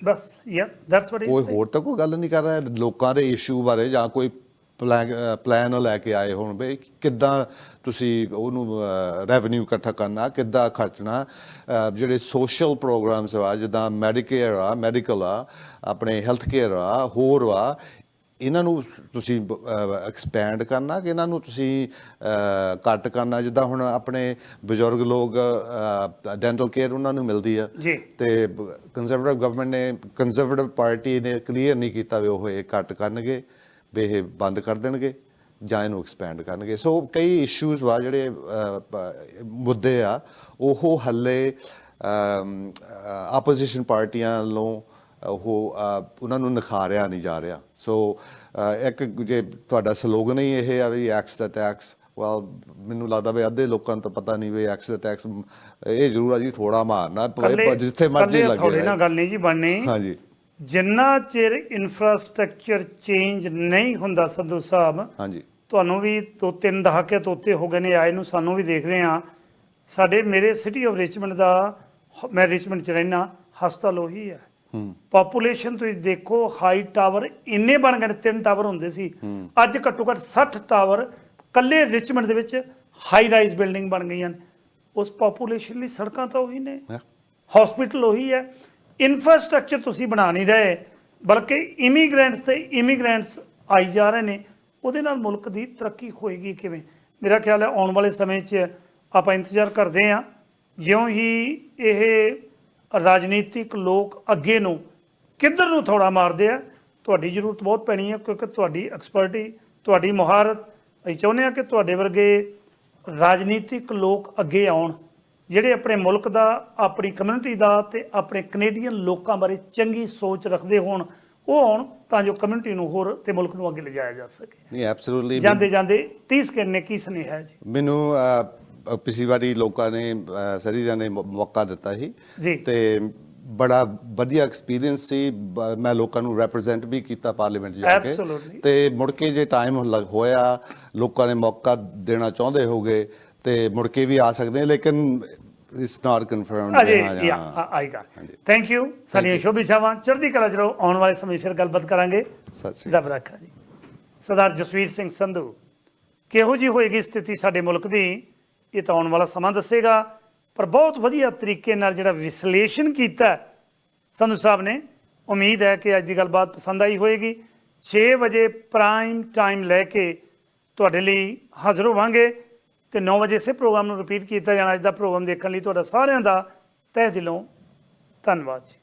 ਬਸ ਯਾ ਦੈਟਸ ਵਾਟ ਕੋਈ ਹੋਰ ਤਾਂ ਕੋਈ ਗੱਲ ਨਹੀਂ ਕਰ ਰਿਹਾ। ਲੋਕਾਂ ਦੇ ਇਸ਼ੂ ਬਾਰੇ ਜਾਂ ਕੋਈ ਪਲਾਨ ਲੈ ਕੇ ਆਏ ਹੋਣ ਵੀ ਕਿੱਦਾਂ ਤੁਸੀਂ ਉਹਨੂੰ ਰੈਵਨਿਊ ਇਕੱਠਾ ਕਰਨਾ ਕਿੱਦਾਂ ਖਰਚਣਾ ਜਿਹੜੇ ਸੋਸ਼ਲ ਪ੍ਰੋਗਰਾਮਸ ਆ ਜਿੱਦਾਂ ਮੈਡੀਕੇਅਰ ਆ ਮੈਡੀਕਲ ਆ ਆਪਣੇ ਹੈਲਥ ਕੇਅਰ ਆ ਹੋਰ ਆ ਇਹਨਾਂ ਨੂੰ ਤੁਸੀਂ ਐਕਸਪੈਂਡ ਕਰਨਾ ਕਿ ਇਹਨਾਂ ਨੂੰ ਤੁਸੀਂ ਕੱਟ ਕਰਨਾ? ਜਿੱਦਾਂ ਹੁਣ ਆਪਣੇ ਬਜ਼ੁਰਗ ਲੋਕ ਡੈਂਟਲ ਕੇਅਰ ਉਹਨਾਂ ਨੂੰ ਮਿਲਦੀ ਆ। ਤੇ ਕੰਜ਼ਰਵੇਟਿਵ ਗਵਰਨਮੈਂਟ ਨੇ ਕੰਜ਼ਰਵੇਟਿਵ ਪਾਰਟੀ ਨੇ ਕਲੀਅਰ ਨਹੀਂ ਕੀਤਾ ਵੀ ਉਹ ਇਹ ਕੱਟ ਕਰਨਗੇ। ਵੀ ਇਹ ਬੰਦ ਕਰ ਦੇਣਗੇ ਜਾਂ ਇਹਨੂੰ ਐਕਸਪੈਂਡ ਕਰਨਗੇ। ਸੋ ਕਈ ਇਸ਼ੂਜ਼ ਵਾ ਜਿਹੜੇ ਮੁੱਦੇ ਆ ਉਹ ਹੱਲੇ ਆਪੋਜੀਸ਼ਨ ਪਾਰਟੀਆਂ ਵੱਲੋਂ ਉਹ ਉਹਨਾਂ ਨੂੰ ਨਿਖਾਰਿਆ ਨਹੀਂ ਜਾ ਰਿਹਾ। ਸੋ ਇੱਕ ਜੇ ਤੁਹਾਡਾ ਸਲੋਗਨ ਹੀ ਇਹ ਆ ਵੀ ਐਕਸ ਦਾ ਟੈਕਸ ਵੈਲ ਮੈਨੂੰ ਲੱਗਦਾ ਵੀ ਅੱਧੇ ਲੋਕਾਂ ਨੂੰ ਤਾਂ ਪਤਾ ਨਹੀਂ ਵੀ ਐਕਸ ਦਾ ਟੈਕਸ ਇਹ ਜ਼ਰੂਰ ਆ ਜੀ ਥੋੜਾ ਮਾਰਨਾ ਜਿੱਥੇ ਮਰਜ਼ੀ ਲੱਗੇ ਥੋੜੀ ਰਹੇ। ਨਾ ਗੱਲ ਨਹੀਂ ਜੀ ਬਣਨੀ। ਹਾਂਜੀ। ਜਿੰਨਾ ਚਿਰ ਇਨਫਰਾਸਟ੍ਰਕਚਰ ਚੇਂਜ ਨਹੀਂ ਹੁੰਦਾ ਸੰਧੂ ਸਾਹਿਬ ਹਾਂਜੀ। ਤੁਹਾਨੂੰ ਵੀ ਦੋ ਤਿੰਨ ਦਹਾਕੇ ਤੋਂ ਉੱਤੇ ਹੋ ਗਏ ਨੇ ਆਏ ਨੂੰ ਸਾਨੂੰ ਵੀ ਦੇਖ ਰਹੇ ਆ ਸਾਡੇ ਮੇਰੇ ਸਿਟੀ ਆਫ ਰਿਚਮੰਡ ਦਾ ਮੈਂ ਰਿਚਮੰਡ ਚ ਰਹਿਣਾ ਹਸਪਤਾਲ ਉਹੀ ਹੈ। ਹੂੰ। ਪਾਪੂਲੇਸ਼ਨ ਤੁਸੀਂ ਦੇਖੋ ਹਾਈ ਟਾਵਰ ਇੰਨੇ ਬਣ ਗਏ ਨੇ ਤਿੰਨ ਟਾਵਰ ਹੁੰਦੇ ਸੀ। ਅੱਜ ਘੱਟੋ ਘੱਟ 60 ਟਾਵਰ ਕੱਲੇ ਰਿਚਮੰਡ ਦੇ ਵਿੱਚ ਹਾਈ ਰਾਈਜ਼ ਬਿਲਡਿੰਗ ਬਣ ਗਈਆਂ। ਉਸ ਪਾਪੂਲੇਸ਼ਨ ਲਈ ਸੜਕਾਂ ਤਾਂ ਉਹੀ ਨੇ। ਹਸਪੀਟਲ ਉਹੀ ਹੈ। ਇਨਫਰਾਸਟ੍ਰਕਚਰ ਤੁਸੀਂ ਬਣਾ ਨਹੀਂ ਰਹੇ, ਬਲਕਿ ਇਮੀਗ੍ਰੈਂਟਸ ਤੇ ਇਮੀਗ੍ਰੈਂਟਸ ਆਈ ਜਾ ਰਹੇ ਨੇ, ਉਹਦੇ ਨਾਲ ਮੁਲਕ ਦੀ ਤਰੱਕੀ ਹੋਏਗੀ ਕਿਵੇਂ? ਮੇਰਾ ਖਿਆਲ ਹੈ ਆਉਣ ਵਾਲੇ ਸਮੇਂ 'ਚ ਆਪਾਂ ਇੰਤਜ਼ਾਰ ਕਰਦੇ ਹਾਂ। ਜਿਉਂ ਹੀ ਇਹ ਰਾਜਨੀਤਿਕ ਲੋਕ ਅੱਗੇ ਨੂੰ ਕਿੱਧਰ ਨੂੰ ਥੋੜਾ ਮਾਰਦੇ ਆ, ਤੁਹਾਡੀ ਜ਼ਰੂਰਤ ਬਹੁਤ ਪੈਣੀ ਹੈ, ਕਿਉਂਕਿ ਤੁਹਾਡੀ ਐਕਸਪਰਟੀ ਤੁਹਾਡੀ ਮੁਹਾਰਤ, ਅਸੀਂ ਚਾਹੁੰਦੇ ਹਾਂ ਕਿ ਤੁਹਾਡੇ ਵਰਗੇ ਰਾਜਨੀਤਿਕ ਲੋਕ ਅੱਗੇ ਆਉਣ। ਜਿਹੜੇ ਆਪਣੇ ਮੁਲਕ ਦਾ ਆਪਣੀ ਕਮਿਊਨਿਟੀ ਦਾ ਤੇ ਆਪਣੇ ਕੈਨੇਡੀਅਨ ਲੋਕਾਂ ਬਾਰੇ ਚੰਗੀ ਸੋਚ ਰੱਖਦੇ ਹੋਣ ਉਹ ਆਉਣ ਤਾਂ ਜੋ ਕਮਿਊਨਿਟੀ ਨੂੰ ਹੋਰ ਤੇ ਮੁਲਕ ਨੂੰ ਅੱਗੇ ਲਿਜਾਇਆ ਜਾ ਸਕੇ। ਨਹੀਂ ਐਬਸੋਲੂਟਲੀ ਜਾਂਦੇ ਜਾਂਦੇ 30 ਸਕਿੰਟ ਨੇ ਕੀ ਸੁਨੇਹਾ ਜੀ? ਮੈਨੂੰ ਪਿਛਲੀ ਵਾਰੀ ਲੋਕਾਂ ਨੇ ਸਰੀਜ਼ਾਂ ਨੇ ਮੌਕਾ ਦਿੱਤਾ ਸੀ। ਤੇ ਬੜਾ ਵਧੀਆ ਐਕਸਪੀਰੀਅੰਸ ਸੀ। ਮੈਂ ਲੋਕਾਂ ਨੂੰ ਰਿਪਰੈਜ਼ੈਂਟ ਵੀ ਕੀਤਾ ਪਾਰਲੀਮੈਂਟ ਜਾ ਕੇ. ਤੇ ਮੁੜ ਕੇ ਜੇ ਟਾਈਮ ਹੋਇਆ ਲੋਕਾਂ ਨੇ ਮੌਕਾ ਦੇਣਾ ਚਾਹੁੰਦੇ ਹੋਗੇ ਤੇ ਮੁੜ ਕੇ ਵੀ ਆ ਸਕਦੇ ਆ ਲੇਕਿਨ ਇਟਸ ਨਾਟ ਕਨਫਰਮਡ ਅਜੇ ਆਏਗਾ ਥੈਂਕ ਯੂ ਸਾਡੀਆਂ ਸ਼ੋਭੀ ਸਾਹਿਬਾਂ ਚੜ੍ਹਦੀ ਕਲਾ ਚ ਰਹੋ। ਆਉਣ ਵਾਲੇ ਸਮੇਂ ਫਿਰ ਗੱਲਬਾਤ ਕਰਾਂਗੇ। ਸਤਿ ਸ਼੍ਰੀ ਰੱਖਾ ਜੀ। ਸਰਦਾਰ ਜਸਵੀਰ ਸਿੰਘ ਸੰਧੂ ਕਿਹੋ ਜੀ ਹੋਏਗੀ ਸਥਿਤੀ ਸਾਡੇ ਮੁਲਕ ਦੀ? ਇਹ ਤਾਂ ਆਉਣ ਵਾਲਾ ਸਮਾਂ ਦੱਸੇਗਾ। ਪਰ ਬਹੁਤ ਵਧੀਆ ਤਰੀਕੇ ਨਾਲ ਜਿਹੜਾ ਵਿਸ਼ਲੇਸ਼ਣ ਕੀਤਾ ਸੰਧੂ ਸਾਹਿਬ ਨੇ ਉਮੀਦ ਹੈ ਕਿ ਅੱਜ ਦੀ ਗੱਲਬਾਤ ਪਸੰਦ ਆਈ ਹੋਏਗੀ। 6 ਵਜੇ ਪ੍ਰਾਈਮ ਟਾਈਮ ਲੈ ਕੇ ਤੁਹਾਡੇ ਲਈ ਹਾਜ਼ਰ ਹੋਵਾਂਗੇ। ਤੇ 9 ਵਜੇ ਇਸੇ ਪ੍ਰੋਗਰਾਮ ਨੂੰ ਰਿਪੀਟ ਕੀਤਾ ਜਾਣਾ, ਅੱਜ ਦਾ ਪ੍ਰੋਗਰਾਮ ਦੇਖਣ ਲਈ ਤੁਹਾਡਾ ਸਾਰਿਆਂ ਦਾ ਤਹਿ ਦਿਲੋਂ ਧੰਨਵਾਦ ਜੀ।